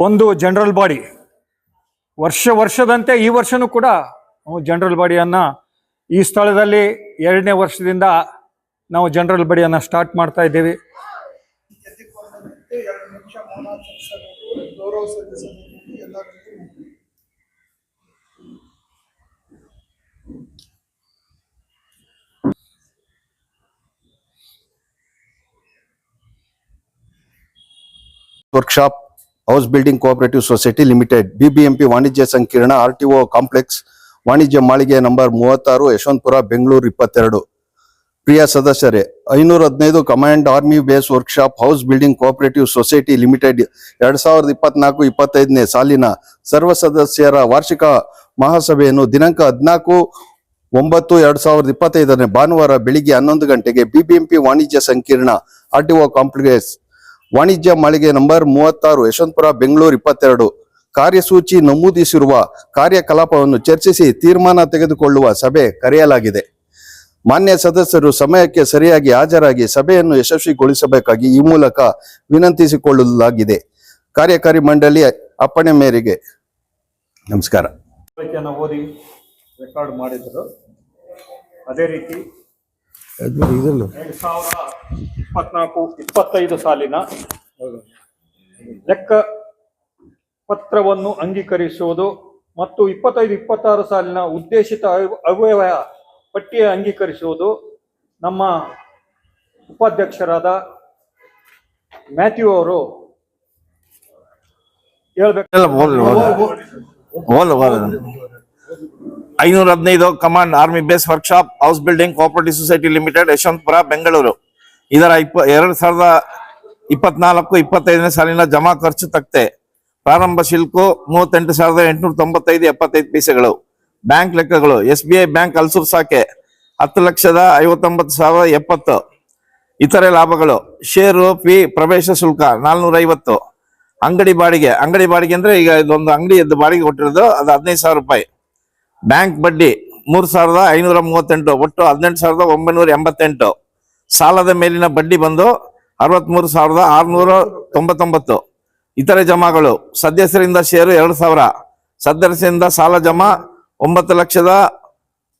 ಒಂದು general body ವರ್ಷ ವರ್ಷದಂತೆ ಈ ವರ್ಷನೂ ಕೂಡ ಜನರಲ್ ಬಾಡಿಯನ್ನ ಈ ಸ್ಥಳದಲ್ಲಿ ಎರಡನೇ ವರ್ಷದಿಂದ ನಾವು ಜನರಲ್ ಬಾಡಿಯನ್ನ ಸ್ಟಾರ್ಟ್ ಮಾಡ್ತಾ ಇದ್ದೀವಿ. Workshop house building cooperative society limited BBMP ವಾಣಿಜ್ಯ ಸಂಕೀರ್ಣ ಆರ್ಟಿಒ ಕಾಂಪ್ಲೆಕ್ಸ್ ವಾಣಿಜ್ಯ ಮಾಳಿಗೆ ನಂಬರ್ ಮೂವತ್ತಾರು, ಯಶವಂತಪುರ ಬೆಂಗಳೂರು ಇಪ್ಪತ್ತೆರಡು. ಪ್ರಿಯ ಸದಸ್ಯರೇ, ಐನೂರ ಹದಿನೈದು command army base workshop house building cooperative society limited ಎರಡ್ ಸಾವಿರದ ಇಪ್ಪತ್ನಾಲ್ಕು, ಇಪ್ಪತ್ತೈದನೇ ಸಾಲಿನ ಸರ್ವ ಸದಸ್ಯರ ವಾರ್ಷಿಕ ಮಹಾಸಭೆಯನ್ನು ದಿನಾಂಕ ಹದಿನಾಲ್ಕು ಒಂಬತ್ತು, ಎರಡ್ ಸಾವಿರದ ಇಪ್ಪತ್ತೈದನೇ ಭಾನುವಾರ ಬೆಳಿಗ್ಗೆ ಹನ್ನೊಂದು ಗಂಟೆಗೆ ಬಿಬಿಎಂಪಿ ವಾಣಿಜ್ಯ ಸಂಕೀರ್ಣ ಆರ್ಟಿಒ ಕಾಂಪ್ಲೆಕ್ಸ್ ವಾಣಿಜ್ಯ ಮಳಿಗೆ ನಂಬರ್ ಮೂವತ್ತಾರು ಯಶವಂತಪುರ, ಬೆಂಗಳೂರು ಇಪ್ಪತ್ತೆರಡು. ಕಾರ್ಯಸೂಚಿ ನಮೂದಿಸಿರುವ ಕಾರ್ಯಕಲಾಪವನ್ನು ಚರ್ಚಿಸಿ ತೀರ್ಮಾನ ತೆಗೆದುಕೊಳ್ಳುವ ಸಭೆ ಕರೆಯಲಾಗಿದೆ. ಮಾನ್ಯ ಸದಸ್ಯರು ಸಮಯಕ್ಕೆ ಸರಿಯಾಗಿ ಹಾಜರಾಗಿ ಸಭೆಯನ್ನು ಯಶಸ್ವಿಗೊಳಿಸಬೇಕಾಗಿ ಈ ಮೂಲಕ ವಿನಂತಿಸಿಕೊಳ್ಳಲಾಗಿದೆ. ಕಾರ್ಯಕಾರಿ ಮಂಡಳಿ ಅಪ್ಪಣೆ ಮೇರೆಗೆ. ನಮಸ್ಕಾರ. ಓದಿ ರೆಕಾರ್ಡ್ ಮಾಡಿದರು. ಅದೇ ರೀತಿ ಎರಡು ಸಾವಿರ ಇಪ್ಪತ್ನಾಲ್ಕು ಇಪ್ಪತ್ತೈದು ಸಾಲಿನ ಲೆಕ್ಕ ಪತ್ರವನ್ನು ಅಂಗೀಕರಿಸುವುದು ಮತ್ತು ಇಪ್ಪತ್ತೈದು ಇಪ್ಪತ್ತಾರು ಸಾಲಿನ ಉದ್ದೇಶಿತ ಅವ್ಯವಯ ಪಟ್ಟಿಯ ಅಂಗೀಕರಿಸುವುದು ನಮ್ಮ ಉಪಾಧ್ಯಕ್ಷರಾದ ಮ್ಯಾಥ್ಯೂ ಅವರು ಹೇಳ್ಬೇಕು. ಐನೂರ ಹದಿನೈದು command army base workshop house building cooperative society limited Yeshwanthpur, Bengaluru. ಇದರ ಇಪ್ಪ, ಎರಡ್ ಸಾವಿರದ ಇಪ್ಪತ್ನಾಲ್ಕು, ಇಪ್ಪತ್ತೈದನೇ ಸಾಲಿನ ಜಮಾ ಖರ್ಚು ತಕ್ತೆ ಪ್ರಾರಂಭ ಶುಲ್ಕು ಮೂವತ್ತೆಂಟು ಸಾವಿರದ ಎಂಟುನೂರ ತೊಂಬತ್ತೈದು, ಎಪ್ಪತ್ತೈದು ಪೈಸೆಗಳು. ಬ್ಯಾಂಕ್ ಲೆಕ್ಕಗಳು, S B I bank Ulsoor ಸಾಕೆ. ಹತ್ತು ಲಕ್ಷದ ಐವತ್ತೊಂಬತ್ತು ಸಾವಿರದ ಎಪ್ಪತ್ತು. ಇತರೆ ಲಾಭಗಳು ಷೇರು ಫೀ ಪ್ರವೇಶ ಶುಲ್ಕ ನಾಲ್ನೂರ ಐವತ್ತು. ಅಂಗಡಿ ಬಾಡಿಗೆ ಅಂಗಡಿ ಬಾಡಿಗೆ ಅಂದ್ರೆ ಈಗ ಇದೊಂದು ಅಂಗಡಿ ಬಾಡಿಗೆ ಕೊಟ್ಟಿರೋದು, ಅದು ಹದಿನೈದು ಸಾವಿರ ರೂಪಾಯಿ. ಬ್ಯಾಂಕ್ ಬಡ್ಡಿ ಮೂರು ಸಾವಿರದ ಐನೂರ ಮೂವತ್ತೆಂಟು, ಒಟ್ಟು ಹದಿನೆಂಟು ಸಾವಿರದ ಒಂಬೈನೂರ ಎಂಬತ್ತೆಂಟು. ಸಾಲದ ಮೇಲಿನ ಬಡ್ಡಿ ಬಂದು ಅರವತ್ಮೂರು ಸಾವಿರದ ಆರುನೂರ ತೊಂಬತ್ತೊಂಬತ್ತು. ಇತರೆ ಜಮಾಗಳು, ಸದಸ್ಯರಿಂದ ಷೇರು ಎರಡು ಸಾವಿರ, ಸದಸ್ಯರಿಂದ ಸಾಲ ಜಮಾ ಒಂಬತ್ತು ಲಕ್ಷದ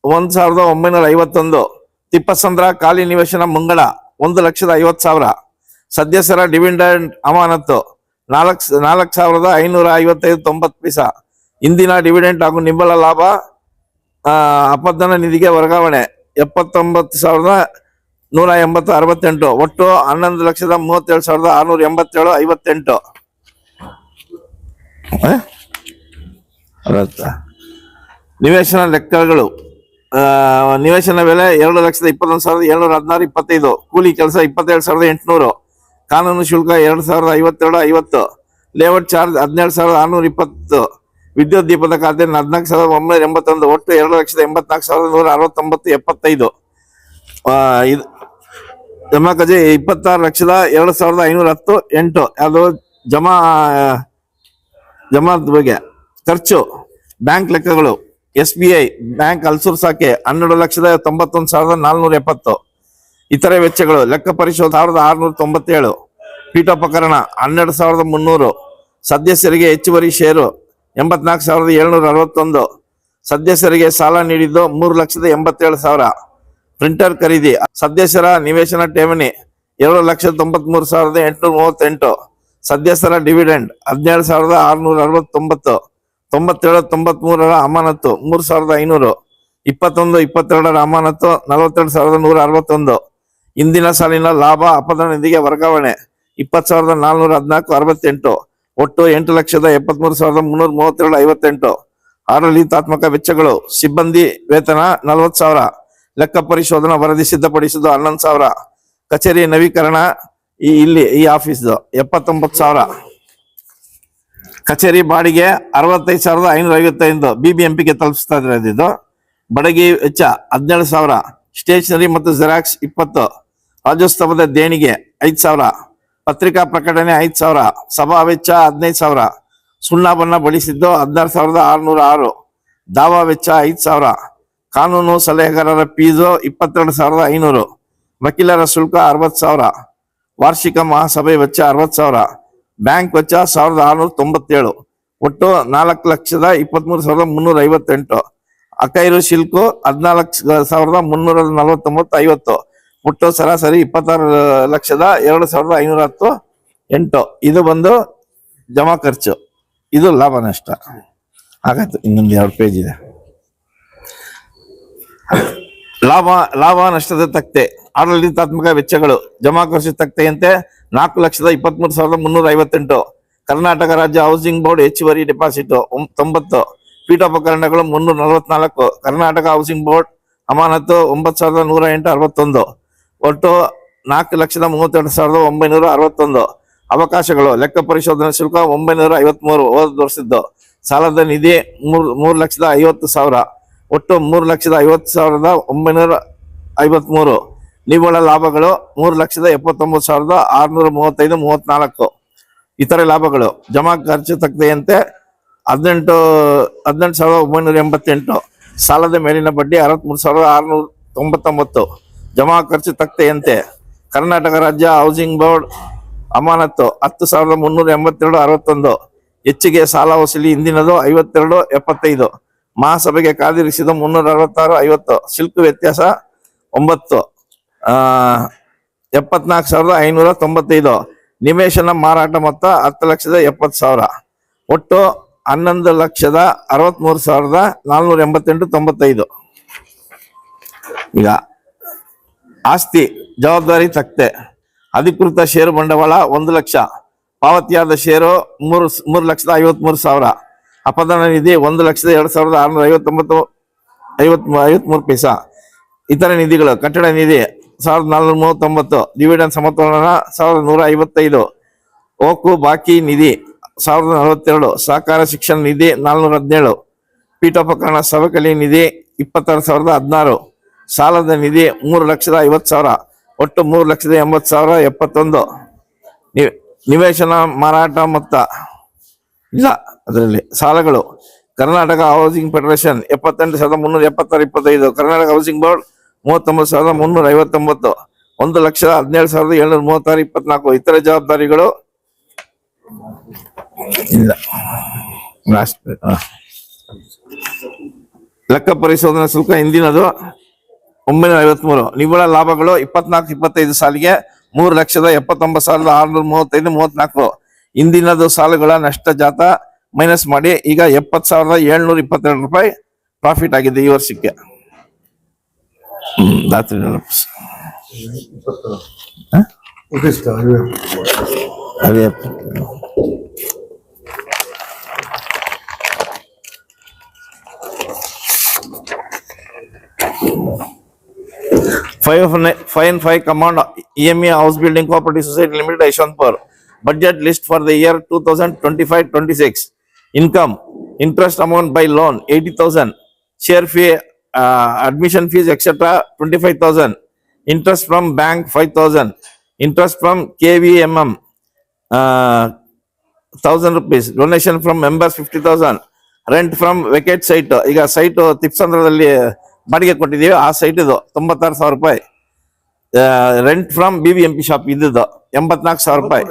ಒಂದು ಸಾವಿರದ ಒಂಬೈನೂರ ಐವತ್ತೊಂದು. ತಿಪ್ಪಸಂದ್ರ ಖಾಲಿ ನಿವೇಶನ ಮುಂಗಡ ಒಂದು ಲಕ್ಷದ ಐವತ್ತು ಸಾವಿರ. ಸದಸ್ಯರ ಡಿವಿಡೆಂಡ್ ಅಮಾನತ್ತು, ನಾಲ್ಕು ನಾಲ್ಕು ಸಾವಿರದ ಐನೂರ ಐವತ್ತೈದು ತೊಂಬತ್ತು ಪೈಸ. ಇಂದಿನ ಡಿವಿಡೆಂಟ್ ಹಾಗೂ ನಿಂಬಲ ಲಾಭ ಅಪಧನ ನಿಧಿಗೆ ವರ್ಗಾವಣೆ. ಎಪ್ಪತ್ತೊಂಬತ್ತು ಸಾವಿರದ ನೂರ ಎಂಬತ್ತು ಅರವತ್ತೆಂಟು. ಒಟ್ಟು ಹನ್ನೊಂದು ಲಕ್ಷದ ಮೂವತ್ತೇಳು ಸಾವಿರದ ಆರ್ನೂರ ಎಂಬತ್ತೇಳು, ಐವತ್ತೆಂಟು. ನಿವೇಶನ ಲೆಕ್ಕಗಳು. ನಿವೇಶನ ಬೆಲೆ ಎರಡು ಲಕ್ಷದ ಇಪ್ಪತ್ತೊಂದು ಸಾವಿರದ ಏಳ್ನೂರ ಹದಿನಾರು, ಇಪ್ಪತ್ತೈದು. ಕೂಲಿ ಕೆಲಸ ಇಪ್ಪತ್ತೇಳು ಸಾವಿರದ ಎಂಟುನೂರು. ಕಾನೂನು ಶುಲ್ಕ ಎರಡು ಸಾವಿರದ ಐವತ್ತೆರಡು ಐವತ್ತು. ಲೇಔಟ್ ಚಾರ್ಜ್ ಹದಿನೇಳು ಸಾವಿರದ ಆರ್ನೂರ ಇಪ್ಪತ್ತು. ವಿದ್ಯುತ್ ದೀಪದ ಖಾತೆ ಹದಿನಾಲ್ಕು ಸಾವಿರದ ಒಂಬೈನೂರ ಎಂಬತ್ತೊಂದು, ಒಟ್ಟು ಎರಡು ಲಕ್ಷದ ಎಂಬತ್ನಾಲ್ಕು ಸಾವಿರದ ನೂರ ಅರವತ್ತೊಂಬತ್ತು ಎಪ್ಪತ್ತೈದು. ಇದು ಜಮಾ ಖಜೆ ಇಪ್ಪತ್ತಾರು ಲಕ್ಷದ ಎರಡು ಸಾವಿರದ ಐನೂರ ಹತ್ತು ಎಂಟು. ಅದು ಜಮಾ ಜಮಾ ಬಗ್ಗೆ ಖರ್ಚು, ಬ್ಯಾಂಕ್ ಲೆಕ್ಕಗಳು, S B I, bank Ulsoor ಸಾಕೆ ಹನ್ನೆರಡು ಲಕ್ಷದ ತೊಂಬತ್ತೊಂದು ಸಾವಿರದ ನಾಲ್ನೂರ ಎಪ್ಪತ್ತು. ಇತರೆ ವೆಚ್ಚಗಳು, ಲೆಕ್ಕ ಪರಿಶೋಧ ಸಾವಿರದ ಆರುನೂರ ತೊಂಬತ್ತೇಳು. ಪೀಠೋಪಕರಣ ಹನ್ನೆರಡು ಸಾವಿರದ ಮುನ್ನೂರು. ಸದಸ್ಯರಿಗೆ ಹೆಚ್ಚುವರಿ ಷೇರು ಎಂಬತ್ನಾಲ್ಕು ಸಾವಿರದ ಏಳ್ನೂರ ಅರವತ್ತೊಂದು. ಸದಸ್ಯರಿಗೆ ಸಾಲ ನೀಡಿದ್ದು ಮೂರು ಲಕ್ಷದ ಎಂಬತ್ತೇಳು ಸಾವಿರ. ಪ್ರಿಂಟರ್ ಖರೀದಿ. ಸದಸ್ಯರ ನಿವೇಶನ ಠೇವಣಿ ಎರಡು ಲಕ್ಷದ ತೊಂಬತ್ಮೂರು ಸಾವಿರದ ಎಂಟುನೂರ ಮೂವತ್ತೆಂಟು. ಸದಸ್ಯರ ಡಿವಿಡೆಂಡ್ ಹದಿನೇಳು ಸಾವಿರದ ಆರುನೂರ ಅರವತ್ತೊಂಬತ್ತು. ತೊಂಬತ್ತೇಳು, ತೊಂಬತ್ಮೂರರ ಅಮಾನತ್ತು ಮೂರು ಸಾವಿರದ ಐನೂರು. ಇಪ್ಪತ್ತೊಂದು, ಇಪ್ಪತ್ತೆರಡರ ಅಮಾನತ್ತು ನಲವತ್ತೆರಡು ಸಾವಿರದ ನೂರ ಅರವತ್ತೊಂದು. ಇಂದಿನ ಸಾಲಿನ ಲಾಭ ಅಪದ ನಿಧಿಗೆ ವರ್ಗಾವಣೆ ಇಪ್ಪತ್ತು ಸಾವಿರದ ನಾಲ್ನೂರ ಹದಿನಾಲ್ಕು, ಅರವತ್ತೆಂಟು. ಒಟ್ಟು ಎಂಟು ಲಕ್ಷದ ಎಪ್ಪತ್ಮೂರು ಸಾವಿರದ ಮುನ್ನೂರ ಮೂವತ್ತೆರಡು ಐವತ್ತೆಂಟು. ಆಡಳಿತಾತ್ಮಕ ವೆಚ್ಚಗಳು, ಸಿಬ್ಬಂದಿ ವೇತನ ನಲವತ್ತು ಸಾವಿರ. ಲೆಕ್ಕ ಪರಿಶೋಧನಾ ವರದಿ ಸಿದ್ಧಪಡಿಸಿದ್ದು ಹನ್ನೊಂದು ಸಾವಿರ. ಕಚೇರಿ ನವೀಕರಣ ಈ ಇಲ್ಲಿ, ಈ ಆಫೀಸ್ದು ಎಪ್ಪತ್ತೊಂಬತ್ತು ಸಾವಿರ. ಕಚೇರಿ ಬಾಡಿಗೆ ಅರವತ್ತೈದು ಸಾವಿರದ ಐನೂರ ಐವತ್ತೈದು. ಬಿಬಿಎಂಪಿಗೆ ತಲುಪಿಸ್ತಾ ಇದ್ರೆ ಇದು ಬಡಗಿ ವೆಚ್ಚ ಹದಿನೇಳು ಸಾವಿರ. ಸ್ಟೇಷನರಿ ಮತ್ತು ಜೆರಾಕ್ಸ್ ಇಪ್ಪತ್ತು. ರಾಜ್ಯೋತ್ಸವದ ದೇಣಿಗೆ ಐದು ಸಾವಿರ. ಪತ್ರಿಕಾ ಪ್ರಕಟಣೆ ಐದು ಸಾವಿರ, ಸಭಾ ವೆಚ್ಚ ಹದಿನೈದು ಸಾವಿರ, ಸುಣ್ಣ ಬಣ್ಣ ಬಳಿಸಿದ್ದು ಹದಿನಾರು ಸಾವಿರದ ಆರುನೂರ ಆರು, ದಾವಾ ವೆಚ್ಚ ಐದು ಸಾವಿರ, ಕಾನೂನು ಸಲಹೆಗಾರರ ಫೀಸು ಇಪ್ಪತ್ತೆರಡು ಸಾವಿರದ ಐನೂರು, ವಕೀಲರ ಶುಲ್ಕ ಅರವತ್ತು ಸಾವಿರ, ವಾರ್ಷಿಕ ಮಹಾಸಭೆ ವೆಚ್ಚ ಅರವತ್ತು ಸಾವಿರ, ಬ್ಯಾಂಕ್ ವೆಚ್ಚ ಸಾವಿರದ ಆರುನೂರ ತೊಂಬತ್ತೇಳು, ಒಟ್ಟು ನಾಲ್ಕು ಲಕ್ಷದ ಇಪ್ಪತ್ತ್ಮೂರು ಸಾವಿರದ ಮುನ್ನೂರ ಐವತ್ತೆಂಟು ಅಕೈರು ಶಿಲ್ಕು ಹದಿನಾಲ್ಕು ಸಾವಿರದ ಮುನ್ನೂರ ನಲವತ್ತೊಂಬತ್ತು ಐವತ್ತು ಒಟ್ಟು ಸರಾಸರಿ ಇಪ್ಪತ್ತಾರು ಲಕ್ಷದ ಎರಡು ಸಾವಿರದ ಐನೂರ ಹತ್ತು, ಎಂಟು. ಇದು ಬಂದು ಜಮಾ ಖರ್ಚು. ಇದು ಲಾಭ ನಷ್ಟ ಹಾಗಾಯ್ತು, ಇನ್ನೊಂದು ಎರಡು ಪೇಜ್ ಇದೆ. ಲಾಭ ಲಾಭ ನಷ್ಟದ ತಕ್ತೆ. ಆಡಳಿತಾತ್ಮಕ ವೆಚ್ಚಗಳು. ಜಮಾ ಖರ್ಚು ತಕ್ತೆಯಂತೆ ನಾಲ್ಕು ಲಕ್ಷದ ಇಪ್ಪತ್ಮೂರು ಸಾವಿರದ ಮುನ್ನೂರ ಐವತ್ತೆಂಟು. ಕರ್ನಾಟಕ ರಾಜ್ಯ ಹೌಸಿಂಗ್ ಬೋರ್ಡ್ ಹೆಚ್ಚುವರಿ ಡೆಪಾಸಿಟ್ ತೊಂಬತ್ತು. ಪೀಠೋಪಕರಣಗಳು ಮುನ್ನೂರ ನಲವತ್ನಾಲ್ಕು. ಕರ್ನಾಟಕ ಹೌಸಿಂಗ್ ಬೋರ್ಡ್ ಅಮಾನತು ಒಂಬತ್ತು ಸಾವಿರದ ನೂರ ಎಂಟು ಅರವತ್ತೊಂದು. ಒಟ್ಟು ನಾಲ್ಕು ಲಕ್ಷದ ಮೂವತ್ತೆರಡು ಸಾವಿರದ ಒಂಬೈನೂರ ಅರವತ್ತೊಂದು. ಅವಕಾಶಗಳು, ಲೆಕ್ಕ ಪರಿಶೋಧನಾ ಶುಲ್ಕ ಒಂಬೈನೂರ ಐವತ್ಮೂರು ವರ್ಷದ್ದು. ಸಾಲದ ನಿಧಿ ಮೂರು ಮೂರು ಲಕ್ಷದ ಐವತ್ತು ಸಾವಿರ. ಒಟ್ಟು ಮೂರು ಲಕ್ಷದ ಐವತ್ತು ಸಾವಿರದ ಒಂಬೈನೂರ ಐವತ್ಮೂರು. ನಿವ್ವಳ ಲಾಭಗಳು ಮೂರು ಲಕ್ಷದ ಎಪ್ಪತ್ತೊಂಬತ್ತು ಸಾವಿರದ ಆರುನೂರ ಮೂವತ್ತೈದು ಮೂವತ್ತ್ನಾಲ್ಕು ಇತರೆ ಲಾಭಗಳು, ಜಮಾ ಖರ್ಚು ತಕ್ಕದೆಯಂತೆ ಹದಿನೆಂಟು ಹದಿನೆಂಟು ಸಾವಿರದ ಒಂಬೈನೂರ ಎಂಬತ್ತೆಂಟು. ಸಾಲದ ಮೇಲಿನ ಬಡ್ಡಿ ಅರವತ್ಮೂರು ಸಾವಿರದ ಆರುನೂರ ತೊಂಬತ್ತೊಂಬತ್ತು. ಜಮಾ ಖರ್ಚು ತಕ್ತೆಯಂತೆ. ಕರ್ನಾಟಕ ರಾಜ್ಯ ಹೌಸಿಂಗ್ ಬೋರ್ಡ್ ಅಮಾನತ್ತು ಹತ್ತು ಸಾವಿರದ ಮುನ್ನೂರ ಎಂಬತ್ತೆರಡು ಅರವತ್ತೊಂದು. ಹೆಚ್ಚಿಗೆ ಸಾಲ ವಸೂಲಿ ಹಿಂದಿನದು ಐವತ್ತೆರಡು, ಎಪ್ಪತ್ತೈದು. ಮಹಾಸಭೆಗೆ ಕಾದಿರಿಸಿದ ಮುನ್ನೂರ ಅರವತ್ತಾರು, ಐವತ್ತು. ಶಿಲ್ಕ್ ವ್ಯತ್ಯಾಸ ಒಂಬತ್ತು. ಎಪ್ಪತ್ನಾಲ್ಕು ಸಾವಿರದ ಐನೂರ ತೊಂಬತ್ತೈದು. ನಿವೇಶನ ಮಾರಾಟ ಮೊತ್ತ ಹತ್ತು ಲಕ್ಷದ ಎಪ್ಪತ್ತು ಸಾವಿರ. ಒಟ್ಟು ಹನ್ನೊಂದು ಲಕ್ಷದ ಅರವತ್ತ್ಮೂರು ಸಾವಿರದ ನಾಲ್ನೂರ ಎಂಬತ್ತೆಂಟು ತೊಂಬತ್ತೈದು. ಈಗ ಆಸ್ತಿ ಜವಾಬ್ದಾರಿ ತಕ್ತೆ. ಅಧಿಕೃತ ಷೇರು ಬಂಡವಾಳ ಒಂದು ಲಕ್ಷ. ಪಾವತಿಯಾದ ಷೇರು ಮೂರು ಮೂರು ಲಕ್ಷದ ಐವತ್ಮೂರು ಸಾವಿರ. ಅಪದಾನ ನಿಧಿ ಒಂದು ಲಕ್ಷದ ಎರಡು ಸಾವಿರದ ಆರುನೂರ ಐವತ್ತೊಂಬತ್ತು ಐವತ್ ಐವತ್ಮೂರು ಪೈಸಾ. ಇತರ ನಿಧಿಗಳು, ಕಟ್ಟಡ ನಿಧಿ ಸಾವಿರದ ನಾಲ್ನೂರ ಮೂವತ್ತೊಂಬತ್ತು ಡಿವಿಡೆಂಡ್ ಸಮತೋಲನ ಸಾವಿರದ ನೂರ ಐವತ್ತೈದು. ಓಕು ಬಾಕಿ ನಿಧಿ ಸಾವಿರದ ನಲವತ್ತೆರಡು, ಸಹಕಾರ ಶಿಕ್ಷಣ ನಿಧಿ ನಾಲ್ನೂರ ಹದಿನೇಳು. ಪೀಠೋಪಕರಣ ಸವಕಳಿ ನಿಧಿ ಇಪ್ಪತ್ತಾರು ಸಾವಿರದ ಹದಿನಾರು. ಸಾಲದ ನಿಧಿ ಮೂರು ಲಕ್ಷದ ಐವತ್ತು ಸಾವಿರ, ಒಟ್ಟು ಮೂರು ಲಕ್ಷದ ಎಂಬತ್ತು ಸಾವಿರ ಎಪ್ಪತ್ತೊಂದು. ನಿವೇಶನ ಮಾರಾಟ ಮೊತ್ತ. ಇಲ್ಲ, ಅದರಲ್ಲಿ ಸಾಲಗಳು. ಕರ್ನಾಟಕ ಹೌಸಿಂಗ್ ಫೆಡರೇಷನ್ ಎಪ್ಪತ್ತೆಂಟು ಸಾವಿರದ ಮುನ್ನೂರ ಎಪ್ಪತ್ತಾರು, ಇಪ್ಪತ್ತೈದು. ಕರ್ನಾಟಕ ಹೌಸಿಂಗ್ ಬೋರ್ಡ್ ಮೂವತ್ತೊಂಬತ್ತು ಸಾವಿರದ ಮುನ್ನೂರ ಐವತ್ತೊಂಬತ್ತು. ಒಂದು ಲಕ್ಷದ ಹದಿನೇಳು ಸಾವಿರದ ಏಳ್ನೂರ ಮೂವತ್ತಾರು, ಇಪ್ಪತ್ನಾಲ್ಕು. ಇತರ ಜವಾಬ್ದಾರಿಗಳು? ಇಲ್ಲ. ಲೆಕ್ಕ ಪರಿಶೋಧನಾ ಶುಲ್ಕ ಹಿಂದಿನದು. ಒಂಬೈನೂರ ಐವತ್ಮೂರು. ನಿವ್ವಳ ಲಾಭಗಳು ಇಪ್ಪತ್ನಾಲ್ಕು, ಇಪ್ಪತ್ತೈದು ಸಾಲಿಗೆ ಮೂರು ಲಕ್ಷದ ಎಪ್ಪತ್ತೊಂಬತ್ತು ಸಾವಿರದ ಆರುನೂರ ಮೂವತ್ತೈದು, ಮೂವತ್ನಾಲ್ಕು. ಹಿಂದಿನದು ಸಾಲುಗಳ ನಷ್ಟ ಜಾತ ಮೈನಸ್ ಮಾಡಿ ಈಗ ಎಪ್ಪತ್ತು ಸಾವಿರದ ಏಳ್ನೂರ ಇಪ್ಪತ್ತೆರಡು ರೂಪಾಯಿ ಪ್ರಾಫಿಟ್ ಆಗಿದೆ ಈ ವರ್ಷಕ್ಕೆ. five five and five command EMA House Building Cooperative Society Limited, Ishwanpur. Budget list for the year 2025-26. Income, interest amount by loan 80,000. Share fee, uh, admission fees, etc. 25,000. Interest from bank 5,000. Interest from KVMM uh, 1,000 rupees. Donation from members 50,000. Rent from vacate site. Ega site Tipsandradalli. Uh, ಬಾಡಿಗೆ ಕೊಟ್ಟಿದ್ದೀವಿ. ಆ site ಇದು ತೊಂಬತ್ತಾರು ಸಾವಿರ ರೂಪಾಯಿ. Rent from B B M P shop ಇದ್ದಿದ್ದು ಎಂಬತ್ನಾಲ್ಕು ಸಾವಿರ ರೂಪಾಯಿ.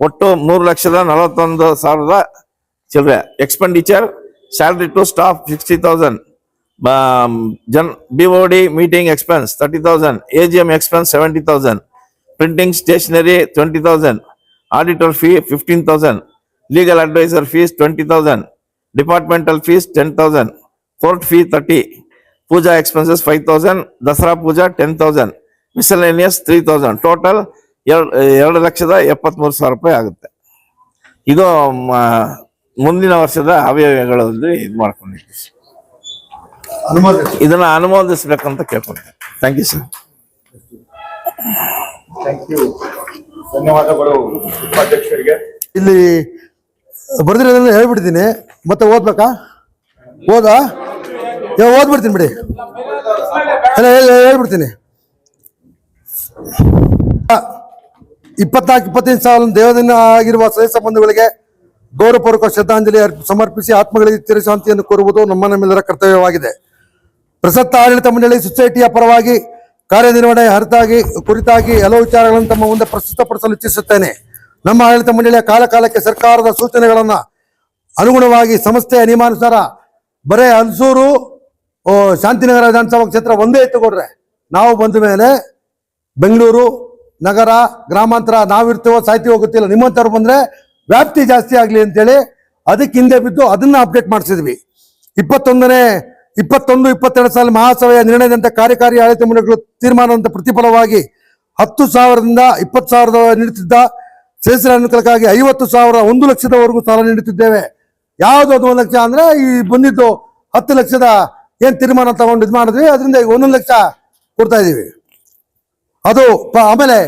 ಒಟ್ಟು ಮೂರು ಲಕ್ಷದ ನಲವತ್ತೊಂದು ಸಾವಿರದ ಚಿಲ್ಲರೆ expenditure salary to staff sixty thousand Jan B O D meeting expense thirty thousand A G M expense seventy thousand printing stationery twenty thousand auditor fee fifteen thousand legal adviser fees twenty thousand departmental fees ten thousand court fee thirty puja expenses five thousand Dasara puja ten thousand miscellaneous three thousand total ಎರಡು ಎರಡು ಲಕ್ಷದ ಎಪ್ಪತ್ಮೂರು ಸಾವಿರ ರೂಪಾಯಿ ಆಗುತ್ತೆ. ಇದು ಮ- ಮುಂದಿನ ವರ್ಷದ ಅವ್ಯಯಗಳಲ್ಲಿ ಇದು ಮಾಡ್ಕೊಂಡಿದ್ದೀವಿ. ಇದನ್ನು ಇದನ್ನ ಅನುಮೋದಿಸ್ಬೇಕಂತ ಕೇಳ್ಕೊಂಡೆ thank you sir thank you ಧನ್ಯವಾದಗಳು ಉಪಾಧ್ಯಕ್ಷರಿಗೆ. ಇಲ್ಲಿ ಬರ್ದಿರೋದನ್ನ ಹೇಳ್ಬಿಡ್ತೀನಿ ಮತ್ತೆ ಓದ್ಬೇಕಾ? ಓದಾ? ಓದ್ಬಿಡ್ತೀನಿ ಬಿಡಿ. ಹೇಳ್ಬಿಡ್ತೀನಿ. ಇಪ್ಪತ್ನಾಲ್ಕು, ಇಪ್ಪತ್ತೈದು ಸಾವಿರ ದೇವದಿನ ಆಗಿರುವ ಸದಸ್ಯ ಸಂಬಂಧಗಳಿಗೆ ಗೌರವಪೂರ್ವಕ ಶ್ರದ್ಧಾಂಜಲಿ ಸಮರ್ಪಿಸಿ ಆತ್ಮಗಳಿಗೆ ಚಿರಶಾಂತಿಯನ್ನು ಕೋರುವುದು ನಮ್ಮ ನಮ್ಮೆಲ್ಲರ ಕರ್ತವ್ಯವಾಗಿದೆ. ಪ್ರಸಕ್ತ ಆಡಳಿತ ಮಂಡಳಿ ಸೊಸೈಟಿಯ ಪರವಾಗಿ ಕಾರ್ಯನಿರ್ವಹಣೆ ಹರತಾಗಿ ಕುರಿತಾಗಿ ಹಲವು ವಿಚಾರಗಳನ್ನು ತಮ್ಮ ಮುಂದೆ ಪ್ರಸ್ತುತಪಡಿಸಲು ಇಚ್ಛಿಸುತ್ತೇನೆ. ನಮ್ಮ ಆಡಳಿತ ಮಂಡಳಿಯ ಕಾಲಕಾಲಕ್ಕೆ ಸರ್ಕಾರದ ಸೂಚನೆಗಳನ್ನ ಅನುಗುಣವಾಗಿ ಸಂಸ್ಥೆಯ ನಿಯಮಾನುಸಾರ ಬರೇ ಹಲಸೂರು ಓ, ಶಾಂತಿನಗರ ವಿಧಾನಸಭಾ ಕ್ಷೇತ್ರ ಒಂದೇ ಇತ್ತು ಕೊಡ್ರೆ. ನಾವು ಬಂದ ಮೇಲೆ ಬೆಂಗಳೂರು ನಗರ ಗ್ರಾಮಾಂತರ ನಾವಿರ್ತೀವೋ ಸಾಯ್ತೀವೋ ಗೊತ್ತಿಲ್ಲ. ನಿಮ್ಮಂಥವ್ರು ಬಂದ್ರೆ ವ್ಯಾಪ್ತಿ ಜಾಸ್ತಿ ಆಗಲಿ ಅಂತೇಳಿ ಅದಕ್ಕೆ ಹಿಂದೆ ಬಿದ್ದು ಅದನ್ನ ಅಪ್ಡೇಟ್ ಮಾಡಿಸಿದ್ವಿ. ಇಪ್ಪತ್ತೊಂದನೇ ಇಪ್ಪತ್ತೊಂದು ಇಪ್ಪತ್ತೆರಡು ಸಾಲ ಮಹಾಸಭೆಯ ನಿರ್ಣಯದಂತ ಕಾರ್ಯಕಾರಿ ಆಡಳಿತ ಮಂಡಳಿಗಳು ತೀರ್ಮಾನದಂತ ಪ್ರತಿಫಲವಾಗಿ ಹತ್ತು ಸಾವಿರದಿಂದ ಇಪ್ಪತ್ತು ಸಾವಿರದ ನೀಡುತ್ತಿದ್ದ ಸೇಸರ ಅನುಕೂಲಕ್ಕಾಗಿ ಐವತ್ತು ಸಾವಿರ ಒಂದು ಲಕ್ಷದವರೆಗೂ ಸಾಲ ನೀಡುತ್ತಿದ್ದೇವೆ. ಯಾವುದು ಅದು ಒಂದು ಲಕ್ಷ ಅಂದ್ರೆ ಈ ಬಂದಿದ್ದು ಹತ್ತು ಲಕ್ಷದ ಏನ್ ತೀರ್ಮಾನ ತಗೊಂಡು ಇದು ಮಾಡಿದ್ವಿ? ಅದರಿಂದ ಈಗ ಒಂದೊಂದು ಲಕ್ಷ ಕೊಡ್ತಾ ಇದೀವಿ. ಅದು ಆಮೇಲೆ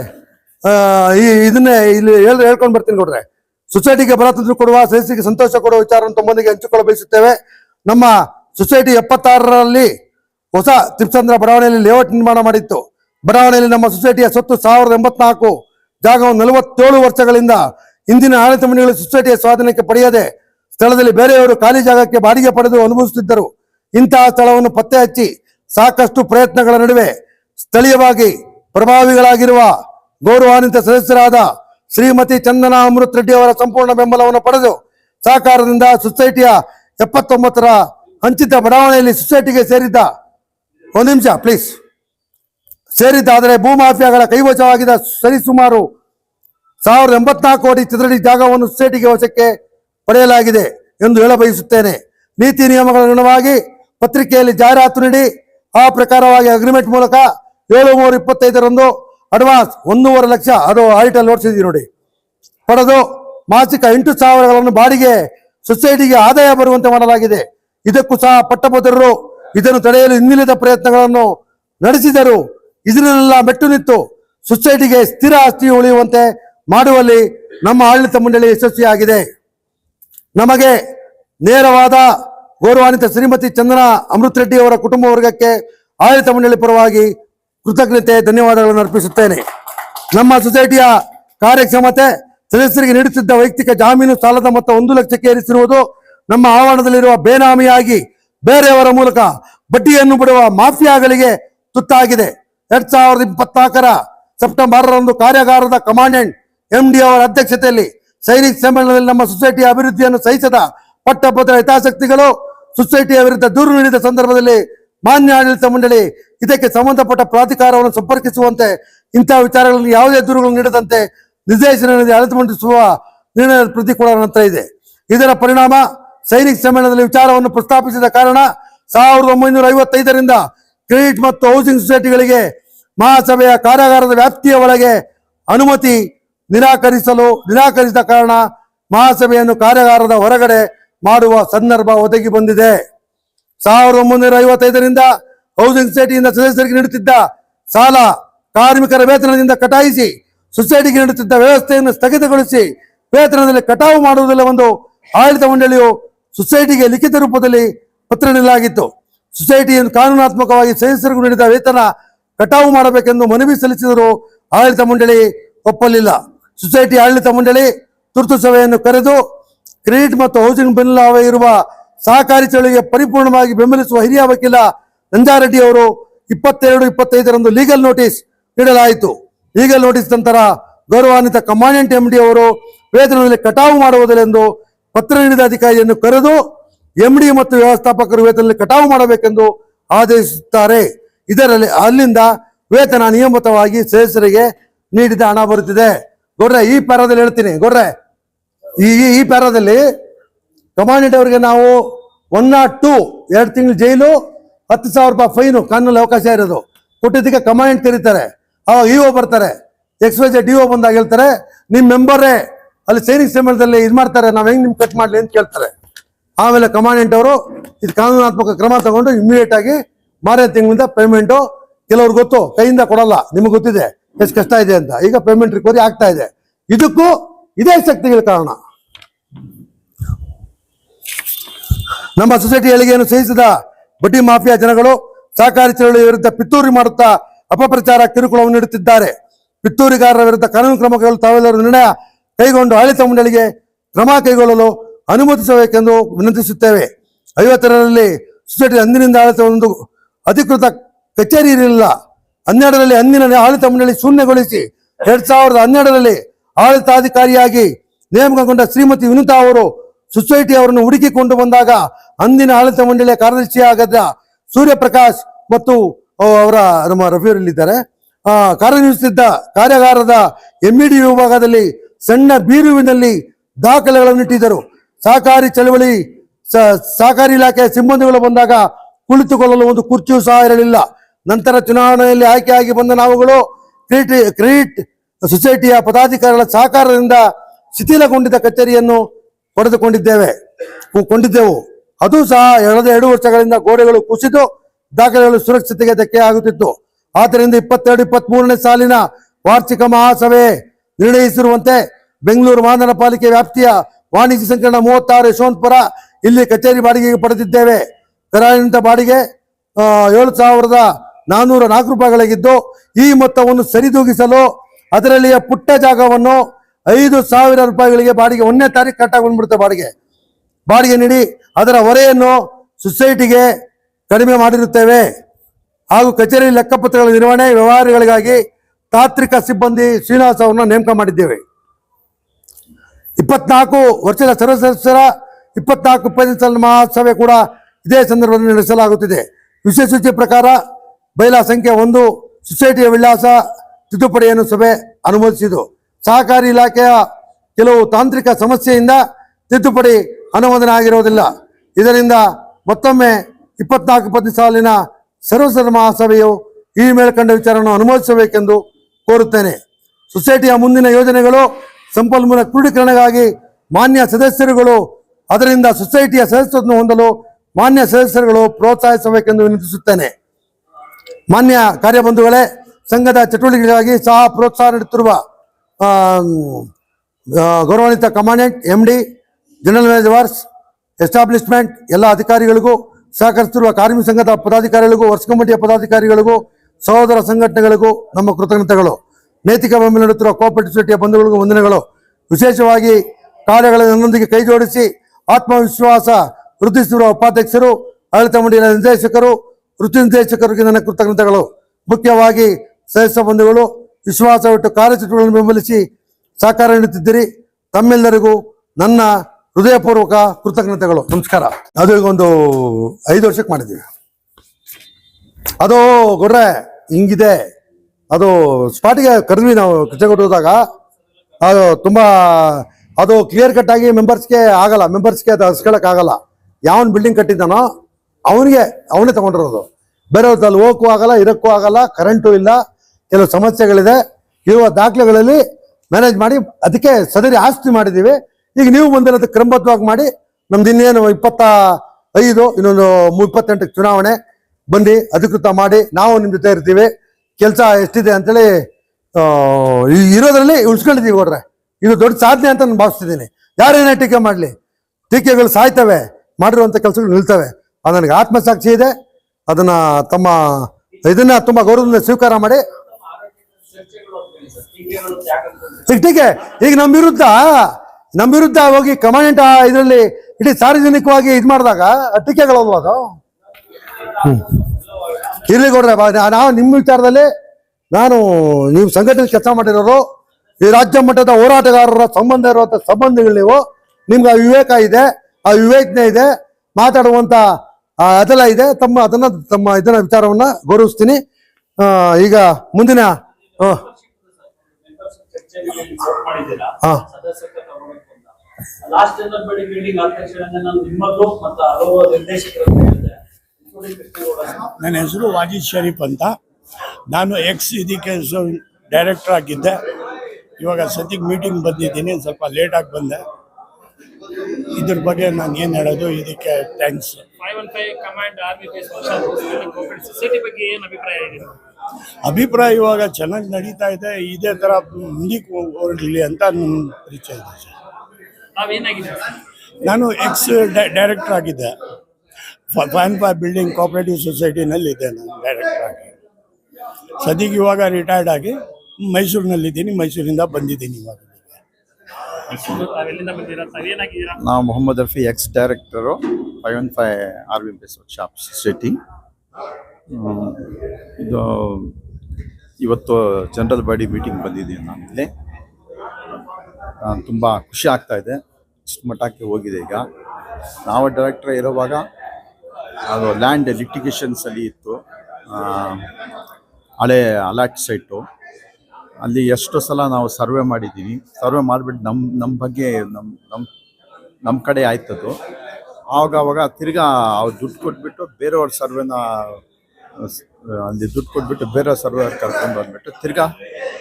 ಈ ಇದನ್ನೇ ಇಲ್ಲಿ ಹೇಳಿದ್ರೆ ಹೇಳ್ಕೊಂಡು ಬರ್ತೀನಿ ನೋಡ್ರೆ. ಸೊಸೈಟಿಗೆ ಬರತಂತ್ರ ಕೊಡುವ ಸದಸ್ಯರಿಗೆ ಸಂತೋಷ ಕೊಡುವ ವಿಚಾರವನ್ನು ತಮ್ಮೊಂದಿಗೆ ಹಂಚಿಕೊಳ್ಳ ಬಯಸುತ್ತೇವೆ. ನಮ್ಮ ಸೊಸೈಟಿ ಎಪ್ಪತ್ತಾರರಲ್ಲಿ ಹೊಸ ತಿಪ್ಸಂದ್ರ ಬಡಾವಣೆಯಲ್ಲಿ ಲೇಔಟ್ ನಿರ್ಮಾಣ ಮಾಡಿತ್ತು. ಬಡಾವಣೆಯಲ್ಲಿ ನಮ್ಮ ಸೊಸೈಟಿಯ ಸ್ವತ್ತು ಸಾವಿರದ ಎಂಬತ್ನಾಲ್ಕು ಜಾಗವನ್ನು ನಲವತ್ತೇಳು ವರ್ಷಗಳಿಂದ ಇಂದಿನ ಆಡಳಿತ ಮಂಡಳಿಗಳು ಸೊಸೈಟಿಯ ಸ್ವಾಧೀನಕ್ಕೆ ಪಡೆಯದೆ, ಸ್ಥಳದಲ್ಲಿ ಬೇರೆಯವರು ಖಾಲಿ ಜಾಗಕ್ಕೆ ಬಾಡಿಗೆ ಪಡೆದು ಅನುಭವಿಸುತ್ತಿದ್ದರು. ಇಂತಹ ಸ್ಥಳವನ್ನು ಪತ್ತೆ ಹಚ್ಚಿ ಸಾಕಷ್ಟು ಪ್ರಯತ್ನಗಳ ನಡುವೆ ಸ್ಥಳೀಯವಾಗಿ ಪ್ರಭಾವಿಗಳಾಗಿರುವ ಗೌರವಾನ್ವಿತ ಸದಸ್ಯರಾದ ಶ್ರೀಮತಿ ಚಂದನಾ ಅಮೃತ್ ರೆಡ್ಡಿ ಅವರ ಸಂಪೂರ್ಣ ಬೆಂಬಲವನ್ನು ಪಡೆದು ಸಹಕಾರದಿಂದ ಸೊಸೈಟಿಯ ಎಪ್ಪತ್ತೊಂಬತ್ತರ ಹಂಚಿತ ಬಡಾವಣೆಯಲ್ಲಿ ಸೊಸೈಟಿಗೆ ಸೇರಿದ್ದ ಒಂದು ನಿಮಿಷ ಪ್ಲೀಸ್ ಸೇರಿದ್ದ ಆದರೆ ಭೂಮಾಫಿಯಾಗಳ ಕೈವಶವಾಗಿದ್ದ ಸರಿಸುಮಾರು ಸಾವಿರದ ಎಂಬತ್ನಾಲ್ಕು ಕೋಟಿ ಚದರಡಿ ಜಾಗವನ್ನು ಸೊಸೈಟಿಗೆ ವಶಕ್ಕೆ ಪಡೆಯಲಾಗಿದೆ ಎಂದು ಹೇಳ ಬಯಸುತ್ತೇನೆ ನೀತಿ ನಿಯಮಗಳ ಅನುಗುಣವಾಗಿ ಪತ್ರಿಕೆಯಲ್ಲಿ ಜಾಹೀರಾತು ನೀಡಿ, ಆ ಪ್ರಕಾರವಾಗಿ ಅಗ್ರಿಮೆಂಟ್ ಮೂಲಕ ಏಳು ಮೂರು ಇಪ್ಪತ್ತೈದರಂದು ಅಡ್ವಾನ್ಸ್ ಒಂದೂವರೆ ಲಕ್ಷ, ಅದು ಆಡಿಟಲ್ಲಿ ಓಡಿಸಿದ್ವಿ ನೋಡಿ. ಪಡೆದು ಮಾಸಿಕ ಎಂಟು ಸಾವಿರಗಳನ್ನು ಬಾಡಿಗೆ ಸೊಸೈಟಿಗೆ ಆದಾಯ ಬರುವಂತೆ ಮಾಡಲಾಗಿದೆ. ಇದಕ್ಕೂ ಸಹ ಪಟ್ಟಭದ್ರರು ಇದನ್ನು ತಡೆಯಲು ಇನ್ನಿಲ್ಲದ ಪ್ರಯತ್ನಗಳನ್ನು ನಡೆಸಿದರು. ಇದನ್ನೆಲ್ಲ ಮೆಟ್ಟು ನಿಂತು ಸೊಸೈಟಿಗೆ ಸ್ಥಿರ ಆಸ್ತಿ ಉಳಿಯುವಂತೆ ಮಾಡುವಲ್ಲಿ ನಮ್ಮ ಆಡಳಿತ ಮಂಡಳಿ ಯಶಸ್ವಿಯಾಗಿದೆ. ನಮಗೆ ನೇರವಾದ ಗೌರವಾನ್ವಿತ ಶ್ರೀಮತಿ ಚಂದನ ಅಮೃತ್ ರೆಡ್ಡಿ ಅವರ ಕುಟುಂಬ ವರ್ಗಕ್ಕೆ ಆಡಳಿತ ಮಂಡಳಿ ಪರವಾಗಿ ಕೃತಜ್ಞತೆ, ಧನ್ಯವಾದಗಳನ್ನು ಅರ್ಪಿಸುತ್ತೇನೆ. ನಮ್ಮ ಸೊಸೈಟಿಯ ಕಾರ್ಯಕ್ಷಮತೆ, ಸದಸ್ಯರಿಗೆ ನೀಡುತ್ತಿದ್ದ ವೈಯಕ್ತಿಕ ಜಾಮೀನು ಸಾಲದ ಮೊತ್ತ ಒಂದು ಲಕ್ಷಕ್ಕೆ ಏರಿಸಿರುವುದು ನಮ್ಮ ಆವರಣದಲ್ಲಿರುವ ಬೇನಾಮಿಯಾಗಿ ಬೇರೆಯವರ ಮೂಲಕ ಬಡ್ಡಿಯನ್ನು ಬಿಡುವ ಮಾಫಿಯಾಗಳಿಗೆ ತುತ್ತಾಗಿದೆ. ಎರಡ್ ಸಾವಿರದ ಇಪ್ಪತ್ನಾಲ್ಕರ ಸೆಪ್ಟೆಂಬರ್ ಆರರಂದು ಕಾರ್ಯಾಗಾರದ ಕಮಾಂಡೆಂಟ್ ಎಂ ಡಿ ಅವರ ಅಧ್ಯಕ್ಷತೆಯಲ್ಲಿ ಸೈನಿಕ ಸಮ್ಮೇಳನದಲ್ಲಿ ನಮ್ಮ ಸೊಸೈಟಿಯ ಅಭಿವೃದ್ಧಿಯನ್ನು ಸಹಿಸದ ಪಟ್ಟಭದ್ರ ಹಿತಾಸಕ್ತಿಗಳು ಸೊಸೈಟಿಯ ವಿರುದ್ಧ ದೂರು ನೀಡಿದ ಸಂದರ್ಭದಲ್ಲಿ ಮಾನ್ಯ ಆಡಳಿತ ಮಂಡಳಿ ಇದಕ್ಕೆ ಸಂಬಂಧಪಟ್ಟ ಪ್ರಾಧಿಕಾರವನ್ನು ಸಂಪರ್ಕಿಸುವಂತೆ ಇಂತಹ ವಿಚಾರಗಳಲ್ಲಿ ಯಾವುದೇ ದೂರುಗಳು ನೀಡದಂತೆ ನಿರ್ದೇಶನ ಆಡಳಿತ ಮಂಡಿಸುವ ನಿರ್ಣಯ ಪ್ರತಿ ಕೂಡ ನನ್ನ ಹತ್ರ ಇದೆ. ಇದರ ಪರಿಣಾಮ ಸೈನಿಕ ಸಮ್ಮೇಳನದಲ್ಲಿ ವಿಚಾರವನ್ನು ಪ್ರಸ್ತಾಪಿಸಿದ ಕಾರಣ ಸಾವಿರದ ಒಂಬೈನೂರ ಐವತ್ತೈದರಿಂದ ಕ್ರೆಡಿಟ್ ಮತ್ತು ಹೌಸಿಂಗ್ ಸೊಸೈಟಿಗಳಿಗೆ ಮಹಾಸಭೆಯ ಕಾರ್ಯಾಗಾರದ ವ್ಯಾಪ್ತಿಯ ಒಳಗೆ ಅನುಮತಿ ನಿರಾಕರಿಸಲು ನಿರಾಕರಿಸಿದ ಕಾರಣ ಮಹಾಸಭೆಯನ್ನು ಕಾರ್ಯಾಗಾರದ ಹೊರಗಡೆ ಮಾಡುವ ಸಂದರ್ಭ ಒದಗಿ ಬಂದಿದೆ. ಸಾವಿರದ ಒಂಬೈನೂರ ಐವತ್ತೈದರಿಂದ ಹೌಸಿಂಗ್ ಸೊಸೈಟಿಯಿಂದ ಸದಸ್ಯರಿಗೆ ನೀಡುತ್ತಿದ್ದ ಸಾಲ ಕಾರ್ಮಿಕರ ವೇತನದಿಂದ ಕಟಾಯಿಸಿ ಸೊಸೈಟಿಗೆ ನೀಡುತ್ತಿದ್ದ ವ್ಯವಸ್ಥೆಯನ್ನು ಸ್ಥಗಿತಗೊಳಿಸಿ ವೇತನದಲ್ಲಿ ಕಟಾವು ಮಾಡುವುದಿಲ್ಲವೆಂದು ಆಡಳಿತ ಮಂಡಳಿಯು ಸೊಸೈಟಿಗೆ ಲಿಖಿತ ರೂಪದಲ್ಲಿ ಪತ್ರ ನೀಡಲಾಗಿತ್ತು. ಸೊಸೈಟಿಯನ್ನು ಕಾನೂನಾತ್ಮಕವಾಗಿ ಸದಸ್ಯರಿಗೂ ನೀಡಿದ ವೇತನ ಕಟಾವು ಮಾಡಬೇಕೆಂದು ಮನವಿ ಸಲ್ಲಿಸಿದರೂ ಆಡಳಿತ ಮಂಡಳಿ ಒಪ್ಪಲಿಲ್ಲ. ಸೊಸೈಟಿ ಆಡಳಿತ ಮಂಡಳಿ ತುರ್ತು ಸಭೆಯನ್ನು ಕರೆದು ಕ್ರೆಡಿಟ್ ಮತ್ತು ಹೌಸಿಂಗ್ ಬಿಲ್ ಇರುವ ಸಹಕಾರಿ ಚಳುವಳಿಗೆ ಪರಿಪೂರ್ಣವಾಗಿ ಬೆಂಬಲಿಸುವ ಹಿರಿಯ ವಕೀಲ ನಂಜಾರೆಡ್ಡಿ ಅವರು ಇಪ್ಪತ್ತೆರಡು, ಇಪ್ಪತ್ತೈದರಂದು ಲೀಗಲ್ ನೋಟಿಸ್ ನೀಡಲಾಯಿತು. ಲೀಗಲ್ ನೋಟಿಸ್ ನಂತರ ಗೌರವಾನ್ವಿತ ಕಮಾಂಡೆಂಟ್ ಎಂ ಡಿ ಅವರು ವೇತನದಲ್ಲಿ ಕಟಾವು ಮಾಡುವುದಿല്ലെಂದು ಪತ್ರ ನೀಡಿದ ಅಧಿಕಾರಿಯನ್ನು ಕರೆದು ಎಂ ಡಿ ಮತ್ತು ವ್ಯವಸ್ಥಾಪಕರು ವೇತನದಲ್ಲಿ ಕಟಾವು ಮಾಡಬೇಕೆಂದು ಆದೇಶಿಸುತ್ತಾರೆ. ಇದರಲ್ಲಿ ಅಲ್ಲಿಂದ ವೇತನ ನಿಯಮಿತವಾಗಿ ಸದಸ್ಯರಿಗೆ ನೀಡಿದ ಹಣ ಬರುತ್ತಿದೆ. ಗೌಡ್ರೆ, ಈ ಪರದಲ್ಲಿ ಹೇಳ್ತೀನಿ. ಗೌಡ್ರೆ ಈ, ಈ- ಪ್ಯಾರಾದಲ್ಲಿ ಕಮಾಂಡೆಂಟ್ ಅವರಿಗೆ ನಾವು ಒನ್ ನಾಟ್ ಟೂ ಎರಡು ತಿಂಗಳು ಜೈಲು, ಹತ್ತು ಸಾವಿರ ರೂಪಾಯಿ ಫೈನು, ಕಾನೂನಲ್ಲಿ ಅವಕಾಶ ಇರೋದು. ಕೊಟ್ಟಿದ್ದಕ್ಕೆ ಕಮಾಂಡೆಂಟ್ ಕರೀತಾರೆ. ಅವಾಗ ಒ ಬರ್ತಾರೆ. ಎಕ್ಸ್ ವೈ ಡಿ ಒ ಬಂದಾಗ ಹೇಳ್ತಾರೆ ನಿಮ್ಮ ಮೆಂಬರೇ ಅಲ್ಲಿ ಸೈನಿಕ ಸಮಯದಲ್ಲಿ ಇದು ಮಾಡ್ತಾರೆ, ನಾವು ಹೆಂಗೆ ನಿಮ್ಗೆ ಕಟ್ ಮಾಡಲಿ? ಅಂತ ಕೇಳ್ತಾರೆ. ಆಮೇಲೆ ಕಮಾಂಡೆಂಟ್ ಅವರು ಇದು ಕಾನೂನಾತ್ಮಕ ಕ್ರಮ ತಗೊಂಡು ಇಮಿಡಿಯೇಟ್ ಆಗಿ ಮಾರನೇ ತಿಂಗಳಿಂದ ಪೇಮೆಂಟು ಕೆಲವ್ರಿಗೆ ಗೊತ್ತು. ಕೈಯಿಂದ ಕೊಡಲ್ಲ. ನಿಮಗೆ ಗೊತ್ತಿದೆ. ಎಷ್ಟು ಕಷ್ಟ ಇದೆ ಅಂತ. ಈಗ ಪೇಮೆಂಟ್ ರಿಕವರಿ ಆಗ್ತಾ ಇದೆ. ಇದಕ್ಕೂ ಇದೇ ಶಕ್ತಿಗಳ ಕಾರಣ. ನಮ್ಮ ಸೊಸೈಟಿ ಏಳಿಗೆಯನ್ನು ಸಹಿಸಿದ ಬಡ್ಡಿ ಮಾಫಿಯಾ ಜನಗಳು ಸಹಕಾರಿ ಚಳವಳಿ ವಿರುದ್ಧ ಪಿತ್ತೂರಿ ಮಾಡುತ್ತಾ ಅಪಪ್ರಚಾರ ಕಿರುಕುಳವನ್ನು ನೀಡುತ್ತಿದ್ದಾರೆ. ಪಿತ್ತೂರಿಗಾರರ ವಿರುದ್ಧ ಕಾನೂನು ಕ್ರಮಗಳು ತಾವೆಲ್ಲರೂ ನಿರ್ಣಯ ಕೈಗೊಂಡು ಆಡಳಿತ ಮಂಡಳಿಗೆ ಕ್ರಮ ಕೈಗೊಳ್ಳಲು ಅನುಮತಿಸಬೇಕೆಂದು ವಿನಂತಿಸುತ್ತೇವೆ. ಐವತ್ತರಲ್ಲಿ ಸೊಸೈಟಿ ಅಂದಿನಿಂದ ಆಡಳಿತ ಒಂದು ಅಧಿಕೃತ ಕಚೇರಿ ಇರಲಿಲ್ಲ. ಹನ್ನೆರಡರಲ್ಲಿ ಅಂದಿನ ಆಡಳಿತ ಮಂಡಳಿ ಶೂನ್ಯಗೊಳಿಸಿ ಎರಡ್ ಸಾವಿರದ ಹನ್ನೆರಡರಲ್ಲಿ ಆಡಳಿತಾಧಿಕಾರಿಯಾಗಿ ನೇಮಕಗೊಂಡ ಶ್ರೀಮತಿ ವಿನುತಾ ಅವರು ಸೊಸೈಟಿ ಅವರನ್ನು ಹುಡುಕಿಕೊಂಡು ಬಂದಾಗ ಅಂದಿನ ಆಡಳಿತ ಮಂಡಳಿಯ ಕಾರ್ಯದರ್ಶಿಯಾಗದ ಸೂರ್ಯಪ್ರಕಾಶ್ ಮತ್ತು ಅವರ ನಮ್ಮ ರಫಿಯವರಲ್ಲಿದ್ದಾರೆ ಆ, ಕಾರ್ಯನಿರ್ವಹಿಸುತ್ತಿದ್ದ ಕಾರ್ಯಾಗಾರದ ಎಂಇಡಿ ವಿಭಾಗದಲ್ಲಿ ಸಣ್ಣ ಬೀರುವಿನಲ್ಲಿ ದಾಖಲೆಗಳನ್ನು ಇಟ್ಟಿದ್ದರು. ಸಹಕಾರಿ ಚಳವಳಿ ಸಹಕಾರಿ ಇಲಾಖೆಯ ಸಿಬ್ಬಂದಿಗಳು ಬಂದಾಗ ಕುಳಿತುಕೊಳ್ಳಲು ಒಂದು ಕುರ್ಚಿಯು ಸಹ ಇರಲಿಲ್ಲ. ನಂತರ ಚುನಾವಣೆಯಲ್ಲಿ ಆಯ್ಕೆಯಾಗಿ ಬಂದ ನಾವುಗಳು ಕ್ರೆಡಿಟ್ ಕ್ರೆಡಿಟ್ ಸೊಸೈಟಿಯ ಪದಾಧಿಕಾರಿಗಳ ಸಹಕಾರದಿಂದ ಶಿಥಿಲಗೊಂಡಿದ್ದ ಕಚೇರಿಯನ್ನು ಪಡೆದುಕೊಂಡಿದ್ದೇವೆ. ಕೊಂಡಿದ್ದೆವು. ಅದು ಸಹ ಎರಡು ಎರಡು ವರ್ಷಗಳಿಂದ ಗೋಡೆಗಳು ಕುಸಿದು ದಾಖಲೆಗಳು ಸುರಕ್ಷತೆಗೆ ಧಕ್ಕೆ ಆಗುತ್ತಿತ್ತು. ಆದ್ದರಿಂದ ಇಪ್ಪತ್ತೆರಡು ಇಪ್ಪತ್ತ್ ಮೂರನೇ ಸಾಲಿನ ವಾರ್ಷಿಕ ಮಹಾಸಭೆ ನಿರ್ಣಯಿಸಿರುವಂತೆ ಬೆಂಗಳೂರು ಮಹಾನಗರ ಪಾಲಿಕೆ ವ್ಯಾಪ್ತಿಯ ವಾಣಿಜ್ಯ ಸಂಕೀರ್ಣ ಮೂವತ್ತಾರು ಯಶವಂತಪುರ ಇಲ್ಲಿ ಕಚೇರಿ ಬಾಡಿಗೆಗೆ ಪಡೆದಿದ್ದೇವೆ. ಕರಾಳಿನಿಂದ ಬಾಡಿಗೆ ಏಳು ಸಾವಿರದ ನಾನ್ನೂರ ನಾಲ್ಕು ರೂಪಾಯಿಗಳಾಗಿದ್ದು, ಈ ಮೊತ್ತವನ್ನು ಸರಿದೂಗಿಸಲು ಅದರಲ್ಲಿಯ ಪುಟ್ಟ ಜಾಗವನ್ನು ಐದು ಸಾವಿರ ರೂಪಾಯಿಗಳಿಗೆ ಬಾಡಿಗೆ, ಒಂದನೇ ತಾರೀಕು ಕಟ್ಟಾಗಿ ಬಂದ್ಬಿಡುತ್ತೆ ಬಾಡಿಗೆ. ಬಾಡಿಗೆ ನೀಡಿ, ಅದರ ಹೊರೆಯನ್ನು ಸೊಸೈಟಿಗೆ ಕಡಿಮೆ ಮಾಡಿರುತ್ತೇವೆ. ಹಾಗೂ ಕಚೇರಿ ಲೆಕ್ಕಪತ್ರಗಳ ನಿರ್ವಹಣೆ, ವ್ಯವಹಾರಗಳಿಗಾಗಿ ತಾಂತ್ರಿಕ ಸಿಬ್ಬಂದಿ ಶ್ರೀನಿವಾಸ ಅವರನ್ನ ನೇಮಕ ಮಾಡಿದ್ದೇವೆ. ಇಪ್ಪತ್ನಾಲ್ಕು ವರ್ಷದ ಸರ್ವಸದಸ್ಯರ ಇಪ್ಪತ್ನಾಲ್ಕು ಉಪನ್ಯಾಸ ಮಹಾಸಭೆ ಕೂಡ ಇದೇ ಸಂದರ್ಭದಲ್ಲಿ ನಡೆಸಲಾಗುತ್ತಿದೆ. ವಿಶೇಷ ಸೂಚಿ ಪ್ರಕಾರ ಬೈಲಾ ಸಂಖ್ಯೆ ಒಂದು ಸೊಸೈಟಿಯ ವಿಳಾಸ ತಿದ್ದುಪಡಿಯನ್ನು ಸಭೆ ಅನುಮೋದಿಸಿತು ಸಹಕಾರಿ ಇಲಾಖೆಯ ಕೆಲವು ತಾಂತ್ರಿಕ ಸಮಸ್ಯೆಯಿಂದ ತಿದ್ದುಪಡಿ ಅನುಮೋದನೆ ಆಗಿರುವುದಿಲ್ಲ. ಇದರಿಂದ ಮತ್ತೊಮ್ಮೆ ಇಪ್ಪತ್ನಾಲ್ಕು ಪ್ರತಿ ಸಾಲಿನ ಸರ್ವಸದ ಮಹಾಸಭೆಯು ಈ ಮೇಲ್ಕಂಡ ವಿಚಾರವನ್ನು ಅನುಮೋದಿಸಬೇಕೆಂದು ಕೋರುತ್ತೇನೆ. ಸೊಸೈಟಿಯ ಮುಂದಿನ ಯೋಜನೆಗಳು ಸಂಪನ್ಮೂಲ ಕ್ರೋಢೀಕರಣಗಾಗಿ ಮಾನ್ಯ ಸದಸ್ಯರುಗಳು, ಅದರಿಂದ ಸೊಸೈಟಿಯ ಸದಸ್ಯತ್ವವನ್ನು ಹೊಂದಲು ಮಾನ್ಯ ಸದಸ್ಯರುಗಳು ಪ್ರೋತ್ಸಾಹಿಸಬೇಕೆಂದು ವಿನಂತಿಸುತ್ತೇನೆ. ಮಾನ್ಯ ಕಾರ್ಯಬಂಧುಗಳೇ, ಸಂಘದ ಚಟುವಟಿಕೆಗಾಗಿ ಸಹ ಪ್ರೋತ್ಸಾಹ ನೀಡುತ್ತಿರುವ ಗೌರವಾನ್ವಿತ commandant M D general managers establishment ಎಲ್ಲ ಅಧಿಕಾರಿಗಳಿಗೂ, ಸಹಕರಿಸುತ್ತಿರುವ ಕಾರ್ಮಿಕ ಸಂಘದ ಪದಾಧಿಕಾರಿಗಳಿಗೂ ವರ್ಷ ಕಮಿಟಿಯ ಪದಾಧಿಕಾರಿಗಳಿಗೂ, ಸಹೋದರ ಸಂಘಟನೆಗಳಿಗೂ ನಮ್ಮ ಕೃತಜ್ಞತೆಗಳು. ನೈತಿಕ ಬೆಂಬಲ ನೀಡುತ್ತಿರುವ ಕೋಪರೇಟಿವ್ ಸೊಸೈಟಿಯ ಬಂಧುಗಳಿಗೂ ವಂದನೆಗಳು. ವಿಶೇಷವಾಗಿ ಕಾರ್ಯಗಳನ್ನು ನನ್ನೊಂದಿಗೆ ಕೈ ಜೋಡಿಸಿ ಆತ್ಮವಿಶ್ವಾಸ ವೃದ್ಧಿಸುತ್ತಿರುವ ಉಪಾಧ್ಯಕ್ಷರು, ಆಡಳಿತ ಮಂಡಳಿಯ ನಿರ್ದೇಶಕರು, ವೃತ್ತಿ ನಿರ್ದೇಶಕರಿಗೆ ನನ್ನ ಕೃತಜ್ಞತೆಗಳು. ಮುಖ್ಯವಾಗಿ ಸದಸ್ಯ ಬಂಧುಗಳು ವಿಶ್ವಾಸವಿಟ್ಟು ಕಾರ್ಯಚಟುವಟಿಕೆಗಳನ್ನು ಬೆಂಬಲಿಸಿ ಸಹಕಾರ ನೀಡುತ್ತಿದ್ದೀರಿ. ತಮ್ಮೆಲ್ಲರಿಗೂ ನನ್ನ ಹೃದಯಪೂರ್ವಕ ಕೃತಜ್ಞತೆಗಳು. ನಮಸ್ಕಾರ. ಅದು ಈಗ ಒಂದು ಐದು ವರ್ಷಕ್ಕೆ ಮಾಡಿದ್ದೀವಿ. ಅದು ಗೊಡ್ರೆ ಹಿಂಗಿದೆ. ಅದು ಸ್ಪಾಟಿಗೆ ಕರೆದ್ವಿ ನಾವು ಕೃಷ್ಣಗುಡ್ಡ ಹೋದಾಗ. ಅದು ತುಂಬ ಅದು ಕ್ಲಿಯರ್ ಕಟ್ ಆಗಿ ಮೆಂಬರ್ಸ್ಗೆ ಆಗಲ್ಲ. ಮೆಂಬರ್ಸ್ಗೆ ಅದು ಹಸ್ಕೊಳಕ್ ಆಗಲ್ಲ. ಯಾವನ್ ಬಿಲ್ಡಿಂಗ್ ಕಟ್ಟಿದ್ದಾನೋ ಅವನಿಗೆ, ಅವನೇ ತಗೊಂಡಿರೋದು. ಬೇರೆಯವ್ರಲ್ಲಿ ಹೋಗಕ್ಕೂ ಆಗಲ್ಲ, ಇರೋಕ್ಕೂ ಆಗಲ್ಲ ಕರೆಂಟು ಇಲ್ಲ. ಕೆಲವು ಸಮಸ್ಯೆಗಳಿದೆ. ಇರುವ ದಾಖಲೆಗಳಲ್ಲಿ ಮ್ಯಾನೇಜ್ ಮಾಡಿ ಅದಕ್ಕೆ ಸದರಿ ಆಸ್ತಿ ಮಾಡಿದ್ದೀವಿ. ಈಗ ನೀವು ಮುಂದಿನ ಕ್ರಮಬದ್ಧವಾಗಿ ಮಾಡಿ, ನಮ್ದು ಇನ್ನೇನು ಇಪ್ಪತ್ತ ಐದು ಇನ್ನೊಂದು ಇಪ್ಪತ್ತೆಂಟಕ್ಕೆ ಚುನಾವಣೆ ಬಂದು ಅಧಿಕೃತ ಮಾಡಿ ನಾವು ನಿಮ್ಮ ಜೊತೆ ಇರ್ತೀವಿ. ಕೆಲಸ ಎಷ್ಟಿದೆ ಅಂತೇಳಿ ಇರೋದ್ರಲ್ಲಿ ಉಳಿಸ್ಕೊಂಡಿದ್ದೀವಿ ನೋಡ್ರೆ. ಇದು ದೊಡ್ಡ ಸಾಧನೆ ಅಂತ ನಾನು ಭಾವಿಸ್ತಿದ್ದೀನಿ. ಯಾರೇನೇ ಟೀಕೆ ಮಾಡಲಿ, ಟೀಕೆಗಳು ಸಾಯ್ತವೆ ಮಾಡಿರುವಂಥ ಕೆಲಸಗಳು ನಿಲ್ತವೆ. ಅದು ನನಗೆ ಆತ್ಮಸಾಕ್ಷಿ ಇದೆ. ಅದನ್ನು ತಮ್ಮ, ಇದನ್ನು ತುಂಬ ಗೌರವದಿಂದ ಸ್ವೀಕಾರ ಮಾಡಿ ಟೀಕೆ ಈಗ ನಮ್ಮ ವಿರುದ್ಧ ನಮ್ಮ ವಿರುದ್ಧ ಹೋಗಿ ಕಮಾಂಡೆಂಟ್ ಇದರಲ್ಲಿ ಇಡೀ ಸಾರ್ವಜನಿಕವಾಗಿ ಇದು ಮಾಡಿದಾಗ ಟೀಕೆಗಳಲ್ವ ಅದು. ಇರ್ಲಿ ಕೊಡ್ರೆ ನಾವು ನಿಮ್ಮ ವಿಚಾರದಲ್ಲಿ, ನಾನು ನೀವು ಸಂಘಟನೆ ಕೆಲಸ ಮಾಡಿರೋರು, ಈ ರಾಜ್ಯ ಮಟ್ಟದ ಹೋರಾಟಗಾರರ ಸಂಬಂಧ ಇರುವಂತ ಸಂಬಂಧಗಳು ನೀವು, ನಿಮ್ಗೆ ಆ ವಿವೇಕ ಇದೆ, ಆ ವಿವೇಚನೆ ಇದೆ, ಮಾತಾಡುವಂತ ಅದೆಲ್ಲ ಇದೆ. ತಮ್ಮ ಅದನ್ನ, ತಮ್ಮ ಇದನ್ನ ವಿಚಾರವನ್ನ ಗೌರವಿಸ್ತೀನಿ. ಈಗ ಮುಂದಿನ ಹಾ. ಲಾಸ್ಟ್ ಜನರಲ್ ಬಾಡಿ ಮೀಟಿಂಗ್ ಆದ ತಕ್ಷಣ ನಾನು ಮತ್ತು ಹಲವು ಹೇಳಿದೆ. ನನ್ನ ಹೆಸರು ವಾಜಿದ್ ಶರೀಫ್ ಅಂತ. ನಾನು ಎಕ್ಸ್ ಇದಕ್ಕೆ ಡೈರೆಕ್ಟರ್ ಆಗಿದ್ದೆ. ಇವಾಗ ಸದ್ಯಕ್ಕೆ ಮೀಟಿಂಗ್ ಬಂದಿದ್ದೀನಿ. ಸ್ವಲ್ಪ ಲೇಟಾಗಿ ಬಂದೆ. ಇದ್ರ ಬಗ್ಗೆ ನಾನು ಏನು ಹೇಳೋದು? ಇದಕ್ಕೆ thanks five one five command army base society ಬಗ್ಗೆ ಏನು ಅಭಿಪ್ರಾಯ ಇದೆ? ಅಭಿಪ್ರಾಯ ಇವಾಗ ಚೆನ್ನಾಗಿ ನಡೀತಾ ಇದೆ ಇದೇ ಥರ ಮುಂದಕ್ಕೆ ಹೊರಡಲಿ ಅಂತ ನನ್ನ ಪರಿಚಯ ಇದೆ ಸರ್. ನಾನು ಎಕ್ಸ್ ಡೈರೆಕ್ಟರ್ ಆಗಿದ್ದೆ. ಫ್ಯಾನ್ ಫೈ ಬಿಲ್ಡಿಂಗ್ ಕೋಆಪರೇಟಿವ್ ಸೊಸೈಟಿನಲ್ಲಿದ್ದೆ ನಾನು ಡೈರೆಕ್ಟರ್ ಆಗಿ. ಸದ್ಯಕ್ಕೆ ಇವಾಗ ರಿಟೈರ್ಡ್ ಆಗಿ ಮೈಸೂರಿನಲ್ಲಿದ್ದೀನಿ ಮೈಸೂರಿಂದ ಬಂದಿದ್ದೀನಿ ಇವಾಗ. ನಾವು Mohammed Rafi ex director five one five R V base shop society ಇದು ಇವತ್ತು ಜನರಲ್ ಬಾಡಿ ಮೀಟಿಂಗ್ ಬಂದಿದ್ದೀನಿ ನಾನು ಇಲ್ಲಿ. ತುಂಬ ಖುಷಿ ಆಗ್ತಾ ಇದೆ. ಇಷ್ಟು ಮಟ್ಟಕ್ಕೆ ಹೋಗಿದೆ ಈಗ. ನಾವು ಡೈರೆಕ್ಟರ್ ಇರುವಾಗ ಅದು ಲ್ಯಾಂಡ್ ಲಿಟಿಗೇಷನ್ಸಲ್ಲಿ ಇತ್ತು. ಹಳೆ ಅಲಾಟ್ ಸೈಟು ಅಲ್ಲಿ ಎಷ್ಟು ಸಲ ನಾವು ಸರ್ವೆ ಮಾಡಿದ್ದೀನಿ ಸರ್ವೆ ಮಾಡಿಬಿಟ್ಟು ನಮ್ಮ ನಮ್ಮ ಬಗ್ಗೆ ನಮ್ಮ ನಮ್ಮ ನಮ್ಮ ಕಡೆ ಆಯ್ತದು. ಆವಾಗ ತಿರ್ಗಾ ಅವ್ರು ದುಡ್ಡು ಕೊಟ್ಬಿಟ್ಟು ಬೇರೆಯವ್ರ ಸರ್ವೆನ ಅಲ್ಲಿ ದುಡ್ಡು ಕೊಟ್ಬಿಟ್ಟು ಬೇರೆ ಸರ್ವರ್ ಕರ್ಕೊಂಡು ಬಂದ್ಬಿಟ್ಟು ತಿರ್ಗಾ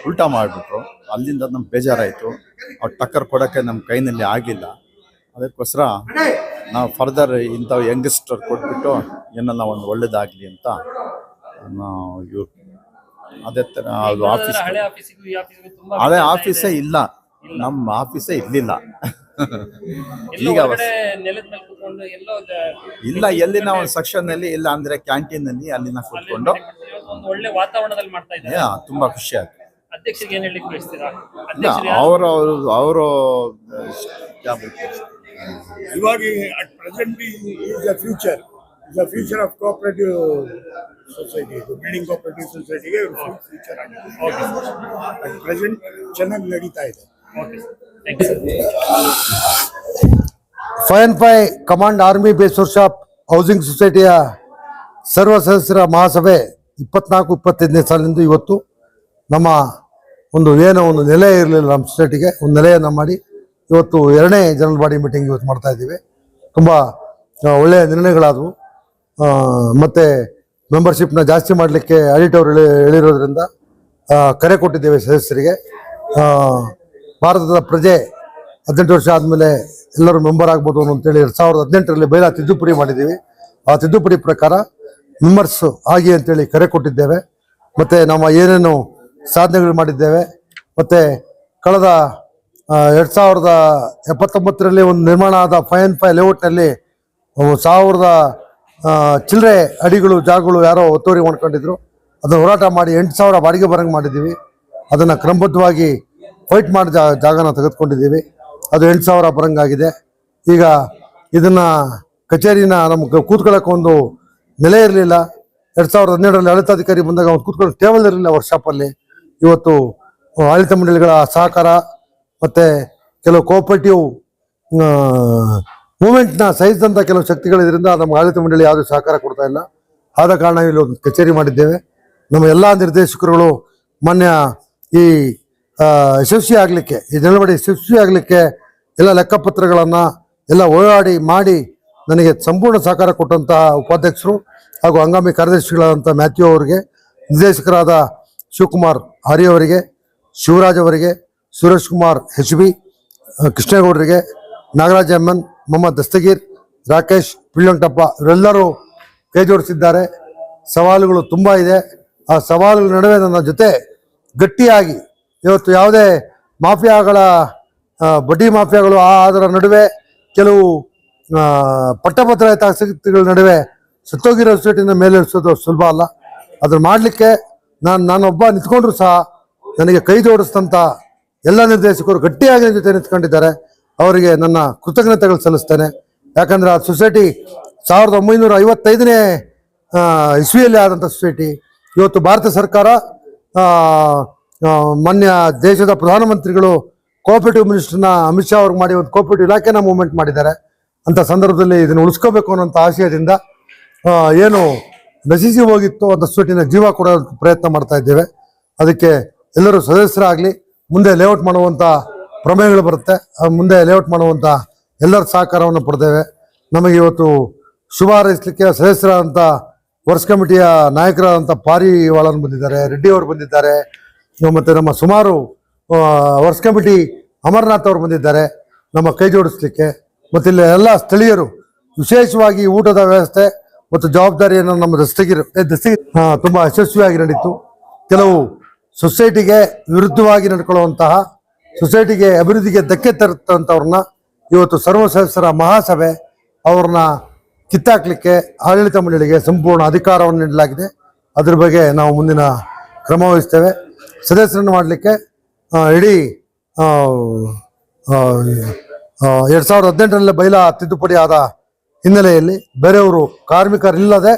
ಉಲ್ಟಾ ಮಾಡಿಬಿಟ್ರು. ಅಲ್ಲಿಂದ ನಮ್ಗೆ ಬೇಜಾರಾಯಿತು. ಅವ್ರು ಟಕ್ಕರ್ ಕೊಡೋಕ್ಕೆ ನಮ್ಮ ಕೈನಲ್ಲಿ ಆಗಿಲ್ಲ. ಅದಕ್ಕೋಸ್ಕರ ನಾವು ಫರ್ದರ್ ಇಂಥವು ಯಂಗ್ಸ್ಟರ್ ಕೊಟ್ಬಿಟ್ಟು ಏನಲ್ಲ ಒಂದು ಒಳ್ಳೇದಾಗಲಿ ಅಂತ ನಾವು ಇವ್ರು ಅದೇ ಥರ ಅದು ಆಫೀಸ್ ಅದೇ ಆಫೀಸೇ ಇಲ್ಲ. ನಮ್ಮ ಆಫೀಸೇ ಇರಲಿಲ್ಲ. ಈಗ ಈಗ ಎಲ್ಲೋ ಇಲ್ಲ ಎಲ್ಲಿನ ಒಂದು ಸೆಕ್ಷನ್ ಅಲ್ಲಿ ಇಲ್ಲ ಅಂದ್ರೆ ಕ್ಯಾಂಟೀನ್ ಅಲ್ಲಿ ಅಲ್ಲಿನ ಅಲ್ಲಿ ಕೂತ್ಕೊಂಡು ಒಂದು ಒಳ್ಳೆ ವಾತಾವರಣದಲ್ಲಿ ಮಾಡ್ತಾ ಇದ್ದಾರೆ. ಯಾ, ತುಂಬಾ ಖುಷಿ ಆಯ್ತು. ಅಧ್ಯಕ್ಷರಿಗೆ ಏನ್ ಹೇಳಲಿಕ್ಕೆ ಬಯಸ್ತೀರಾ? ಇಲ್ಲ ಅಧ್ಯಕ್ಷರು ಯಾರು? ಅವರು ಅವರು ಅವರು ಇವಾಗ at present is the future is the future of cooperative society building cooperative ಸೊಸೈಟಿಗೆ ಫ್ಯೂಚರ್ ಆಗಿದೆ ಅಟ್ ಪ್ರೆಸೆಂಟ್ ಚೆನ್ನಾಗಿ ನಡೀತಾ ಇದೆ. Okay sir thank you. Five and command army base workshop housing ಸೊಸೈಟಿಯ ಸರ್ವ ಸದಸ್ಯರ ಮಹಾಸಭೆ ಇಪ್ಪತ್ನಾಲ್ಕು, ಇಪ್ಪತ್ತೈದನೇ ಸಾಲಿನಿಂದ ಇವತ್ತು ನಮ್ಮ ಒಂದು ಏನೋ ಒಂದು ನೆಲೆ ಇರಲಿಲ್ಲ ನಮ್ಮ ಸೊಸೈಟಿಗೆ, ಒಂದು ನೆಲೆಯನ್ನು ಮಾಡಿ ಇವತ್ತು ಎರಡನೇ ಜನರಲ್ ಬಾಡಿ ಮೀಟಿಂಗ್ ಇವತ್ತು ಮಾಡ್ತಾ ಇದ್ದೀವಿ. ತುಂಬ ಒಳ್ಳೆಯ ನಿರ್ಣಯಗಳಾದವು. ಮತ್ತು ಮೆಂಬರ್ಶಿಪ್ನ ಜಾಸ್ತಿ ಮಾಡಲಿಕ್ಕೆ ಆಡಿಟ್ ಅವರು ಹೇಳಿ ಹೇಳಿರೋದ್ರಿಂದ ಕರೆ ಕೊಟ್ಟಿದ್ದೇವೆ ಸದಸ್ಯರಿಗೆ. ಭಾರತದ ಪ್ರಜೆ ಹದಿನೆಂಟು ವರ್ಷ ಆದಮೇಲೆ ಎಲ್ಲರೂ ಮೆಂಬರ್ ಆಗ್ಬೋದು ಅಂತೇಳಿ ಎರಡು ಸಾವಿರದ ಹದಿನೆಂಟರಲ್ಲಿ ಬೈಲಾ ತಿದ್ದುಪಡಿ ಮಾಡಿದ್ದೀವಿ. ಆ ತಿದ್ದುಪಡಿ ಪ್ರಕಾರ ಮೆಂಬರ್ಸ್ ಆಗಿ ಅಂತೇಳಿ ಕರೆ ಕೊಟ್ಟಿದ್ದೇವೆ. ಮತ್ತು ನಮ್ಮ ಏನೇನು ಸಾಧನೆಗಳು ಮಾಡಿದ್ದೇವೆ. ಮತ್ತು ಕಳೆದ ಎರಡು ಸಾವಿರದ ಎಪ್ಪತ್ತೊಂಬತ್ತರಲ್ಲಿ ಒಂದು ನಿರ್ಮಾಣ ಆದ ಫೈವ್ ಆ್ಯಂಡ್ ಫೈವ್ ಲೇಔಟ್ನಲ್ಲಿ ಸಾವಿರದ ಚಿಲ್ಲರೆ ಅಡಿಗಳು, ಜಾಗಗಳು ಯಾರೋ ಒತ್ತುವರಿ ಮಾಡ್ಕೊಂಡಿದ್ರು. ಅದನ್ನು ಹೋರಾಟ ಮಾಡಿ ಎಂಟು ಸಾವಿರ ಬಾಡಿಗೆ ಬರಂಗೆ ಮಾಡಿದ್ದೀವಿ. ಅದನ್ನು ಕ್ರಮಬದ್ಧವಾಗಿ ಫೈಟ್ ಮಾಡಿ ಜಾ ಜಾಗನ ತೆಗೆದುಕೊಂಡಿದ್ದೀವಿ. ಅದು ಎಂಟು ಸಾವಿರ ಬರಂಗಾಗಿದೆ ಈಗ ಇದನ್ನು ಕಚೇರಿನ ನಮ್ಗೆ ಕೂತ್ಕೊಳ್ಳೋಕೆ ಒಂದು ನೆಲೆ ಇರಲಿಲ್ಲ. ಎರಡು ಸಾವಿರದ ಹನ್ನೆರಡರಲ್ಲಿ ಆಡಳಿತಾಧಿಕಾರಿ ಬಂದಾಗ ಒಂದು ಕೂತ್ಕೊಳ್ಳೋ ಟೇಬಲ್ ಇರಲಿಲ್ಲ ವರ್ಕ್ಶಾಪಲ್ಲಿ ಇವತ್ತು ಆಡಳಿತ ಮಂಡಳಿಗಳ ಸಹಕಾರ ಮತ್ತು ಕೆಲವು ಕೋಆಪರೇಟಿವ್ ಮೂಮೆಂಟ್ನ ಸಹಿಸಿದಂಥ ಕೆಲವು ಶಕ್ತಿಗಳಿದ್ರಿಂದ ನಮ್ಮ ಆಡಳಿತ ಮಂಡಳಿ ಯಾವುದೇ ಸಹಕಾರ ಕೊಡ್ತಾ ಇಲ್ಲ. ಆದ ಕಾರಣ ಇಲ್ಲಿ ಒಂದು ಕಚೇರಿ ಮಾಡಿದ್ದೇವೆ. ನಮ್ಮ ಎಲ್ಲ ನಿರ್ದೇಶಕರುಗಳು ಮಾನ್ಯ ಈ ಯಶಸ್ವಿ ಆಗಲಿಕ್ಕೆ, ಈ ನಿಲುವಳಿ ಯಶಸ್ವಿ ಆಗಲಿಕ್ಕೆ ಎಲ್ಲ ಲೆಕ್ಕಪತ್ರಗಳನ್ನು ಎಲ್ಲ ಓಡಾಡಿ ಮಾಡಿ ನನಗೆ ಸಂಪೂರ್ಣ ಸಹಕಾರ ಕೊಟ್ಟಂತಹ ಉಪಾಧ್ಯಕ್ಷರು ಹಾಗೂ ಹಂಗಾಮಿ ಕಾರ್ಯದರ್ಶಿಗಳಾದಂಥ ಮ್ಯಾಥ್ಯೂ ಅವರಿಗೆ, ನಿರ್ದೇಶಕರಾದ ಶಿವಕುಮಾರ್ ಹರಿ ಅವರಿಗೆ, ಶಿವರಾಜ್ ಅವರಿಗೆ, ಸುರೇಶ್ ಕುಮಾರ್ ಎಚ್ ಬಿ ಕೃಷ್ಣೇಗೌಡರಿಗೆ, ನಾಗರಾಜ್ ಎಮ್ಮನ್ ಮೊಹಮ್ಮದ್ ದಸ್ತಗೀರ್, ರಾಕೇಶ್ ಪಿಳ್ಳಂಟಪ್ಪ ಇವರೆಲ್ಲರೂ ಕೈ ಜೋಡಿಸಿದ್ದಾರೆ. ಸವಾಲುಗಳು ತುಂಬ ಇದೆ. ಆ ಸವಾಲುಗಳ ನಡುವೆ ನನ್ನ ಜೊತೆ ಗಟ್ಟಿಯಾಗಿ ಇವತ್ತು ಯಾವುದೇ ಮಾಫಿಯಾಗಳ ಬಡ್ಡಿ ಮಾಫಿಯಾಗಳು ಆ, ಅದರ ನಡುವೆ ಕೆಲವು ಪಟ್ಟಪತ್ರ ಹಿತಾಸಕ್ತಿಗಳ ನಡುವೆ ಸುತ್ತೋಗಿರೋ ಸೊಸೈಟಿನ ಮೇಲೆ ಇರಿಸೋದು ಸುಲಭ ಅಲ್ಲ. ಅದನ್ನು ಮಾಡಲಿಕ್ಕೆ ನಾನು, ನಾನೊಬ್ಬ ನಿಂತ್ಕೊಂಡ್ರು ಸಹ ನನಗೆ ಕೈ ಜೋಡಿಸಿದಂಥ ಎಲ್ಲ ನಿರ್ದೇಶಕರು ಗಟ್ಟಿಯಾಗಿ ಜೊತೆ ನಿಂತ್ಕೊಂಡಿದ್ದಾರೆ. ಅವರಿಗೆ ನನ್ನ ಕೃತಜ್ಞತೆಗಳು ಸಲ್ಲಿಸ್ತೇನೆ. ಯಾಕಂದರೆ ಆ ಸೊಸೈಟಿ ಸಾವಿರದ ಒಂಬೈನೂರ ಐವತ್ತೈದನೇ ಇಸ್ವಿಯಲ್ಲಿ ಆದಂಥ ಸೊಸೈಟಿ. ಇವತ್ತು ಭಾರತ ಸರ್ಕಾರ ಮಾನ್ಯ ದೇಶದ ಪ್ರಧಾನಮಂತ್ರಿಗಳು ಕೋಆಪರೇಟಿವ್ ಮಿನಿಸ್ಟರ್ನ ಅಮಿತ್ ಶಾ ಅವ್ರಿಗೆ ಮಾಡಿ ಒಂದು ಕೋಆಪರೇಟಿವ್ ಇಲಾಖೆನ ಮೂವ್ಮೆಂಟ್ ಮಾಡಿದ್ದಾರೆ. ಅಂತ ಸಂದರ್ಭದಲ್ಲಿ ಇದನ್ನು ಉಳಿಸ್ಕೋಬೇಕು ಅನ್ನೋಂಥ ಆಶಯದಿಂದ ಏನು ನಶಿಸಿ ಹೋಗಿತ್ತು ಅಂತ ಸೊಸೈಟಿನ ಜೀವ ಕೊಡೋ ಪ್ರಯತ್ನ ಮಾಡ್ತಾ ಇದ್ದೇವೆ. ಅದಕ್ಕೆ ಎಲ್ಲರೂ ಸದಸ್ಯರಾಗಲಿ, ಮುಂದೆ ಲೇಔಟ್ ಮಾಡುವಂಥ ಪ್ರಮೇಯಗಳು ಬರುತ್ತೆ. ಮುಂದೆ ಲೇಔಟ್ ಮಾಡುವಂಥ ಎಲ್ಲರ ಸಹಕಾರವನ್ನು ಪಡೆದೇವೆ. ನಮಗೆ ಇವತ್ತು ಶುಭ ಹಾರೈಸಲಿಕ್ಕೆ ಸದಸ್ಯರಾದಂಥ ವರ್ಷ ಕಮಿಟಿಯ ನಾಯಕರಾದಂಥ ಪಾರಿವಾಳನ್ ಬಂದಿದ್ದಾರೆ, ರೆಡ್ಡಿ ಅವರು ಬಂದಿದ್ದಾರೆ. ಮತ್ತು ನಮ್ಮ ಸುಮಾರು ವರ್ಷ ಕಮಿಟಿ ಅಮರನಾಥ್ ಅವರು ಬಂದಿದ್ದಾರೆ. ನಮ್ಮ ಕೈ ಜೋಡಿಸ್ಲಿಕ್ಕೆ. ಮತ್ತು ಇಲ್ಲಿ ಎಲ್ಲ ಸ್ಥಳೀಯರು ವಿಶೇಷವಾಗಿ ಊಟದ ವ್ಯವಸ್ಥೆ ಮತ್ತು ಜವಾಬ್ದಾರಿಯನ್ನು ನಮ್ಮ ದಸ್ತಿಗಿರು ಏ, ದಸ್ತಗಿರ್ ತುಂಬ ಯಶಸ್ವಿಯಾಗಿ ನಡೀತು ಕೆಲವು ಸೊಸೈಟಿಗೆ ವಿರುದ್ಧವಾಗಿ ನಡ್ಕೊಳ್ಳುವಂತಹ ಸೊಸೈಟಿಗೆ ಅಭಿವೃದ್ಧಿಗೆ ಧಕ್ಕೆ ತರುತ್ತಂಥವ್ರನ್ನ ಇವತ್ತು ಸರ್ವ ಸದಸ್ಯರ ಮಹಾಸಭೆ ಅವ್ರನ್ನ ಕಿತ್ತಾಕ್ಲಿಕ್ಕೆ ಆಡಳಿತ ಮಂಡಳಿಗೆ ಸಂಪೂರ್ಣ ಅಧಿಕಾರವನ್ನು ನೀಡಲಾಗಿದೆ. ಅದ್ರ ಬಗ್ಗೆ ನಾವು ಮುಂದಿನ ಕ್ರಮ ವಹಿಸ್ತೇವೆ. ಸದಸ್ಯರನ್ನು ಮಾಡಲಿಕ್ಕೆ ಇಡೀ ಎರಡು ಸಾವಿರದ ಹದಿನೆಂಟರಲ್ಲಿ ಬೈಲ ತಿದ್ದುಪಡಿ ಆದ ಹಿನ್ನೆಲೆಯಲ್ಲಿ ಬೇರೆಯವರು ಕಾರ್ಮಿಕರಿಲ್ಲದೆ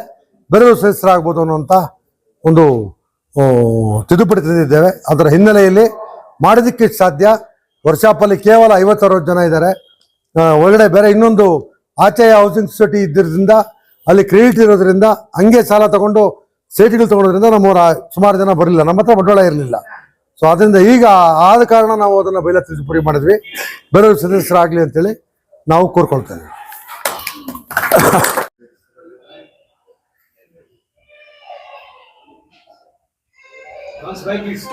ಬೇರೆಯವರು ಸದಸ್ಯರಾಗ್ಬೋದು ಅನ್ನುವಂಥ ಒಂದು ತಿದ್ದುಪಡಿ ತಂದಿದ್ದೇವೆ ಅದರ ಹಿನ್ನೆಲೆಯಲ್ಲಿ ಮಾಡೋದಕ್ಕೆ ಸಾಧ್ಯ. ವರ್ಷಾಪಲ್ಲಿ ಕೇವಲ ಐವತ್ತು ಅರವತ್ತು ಜನ ಇದ್ದಾರೆ. ಒಳಗಡೆ ಬೇರೆ ಇನ್ನೊಂದು ಆಚೆಯ ಹೌಸಿಂಗ್ ಸೊಸೈಟಿ ಇದ್ದಿರೋದ್ರಿಂದ ಅಲ್ಲಿ ಕ್ರೆಡಿಟ್ ಇರೋದ್ರಿಂದ ಹಂಗೆ ಸಾಲ ತಗೊಂಡು ಸೇಟಿಗಳು ತಗೊಳೋದ್ರಿಂದ ನಮ್ಮವರ ಸುಮಾರು ಜನ ಬರಲಿಲ್ಲ. ನಮ್ಮ ಹತ್ರ ಬಂಡವಾಳ ಇರಲಿಲ್ಲ. ಸೊ ಅದರಿಂದ ಈಗ ಆದ ಕಾರಣ ನಾವು ಅದನ್ನು ಬೈಲ ತಿದ್ದುಪಡಿ ಮಾಡಿದ್ವಿ ಬೇರೆ ಸದಸ್ಯರಾಗಲಿ ಅಂತೇಳಿ ನಾವು ಕೋರ್ಕೊಳ್ತೇವೆ please.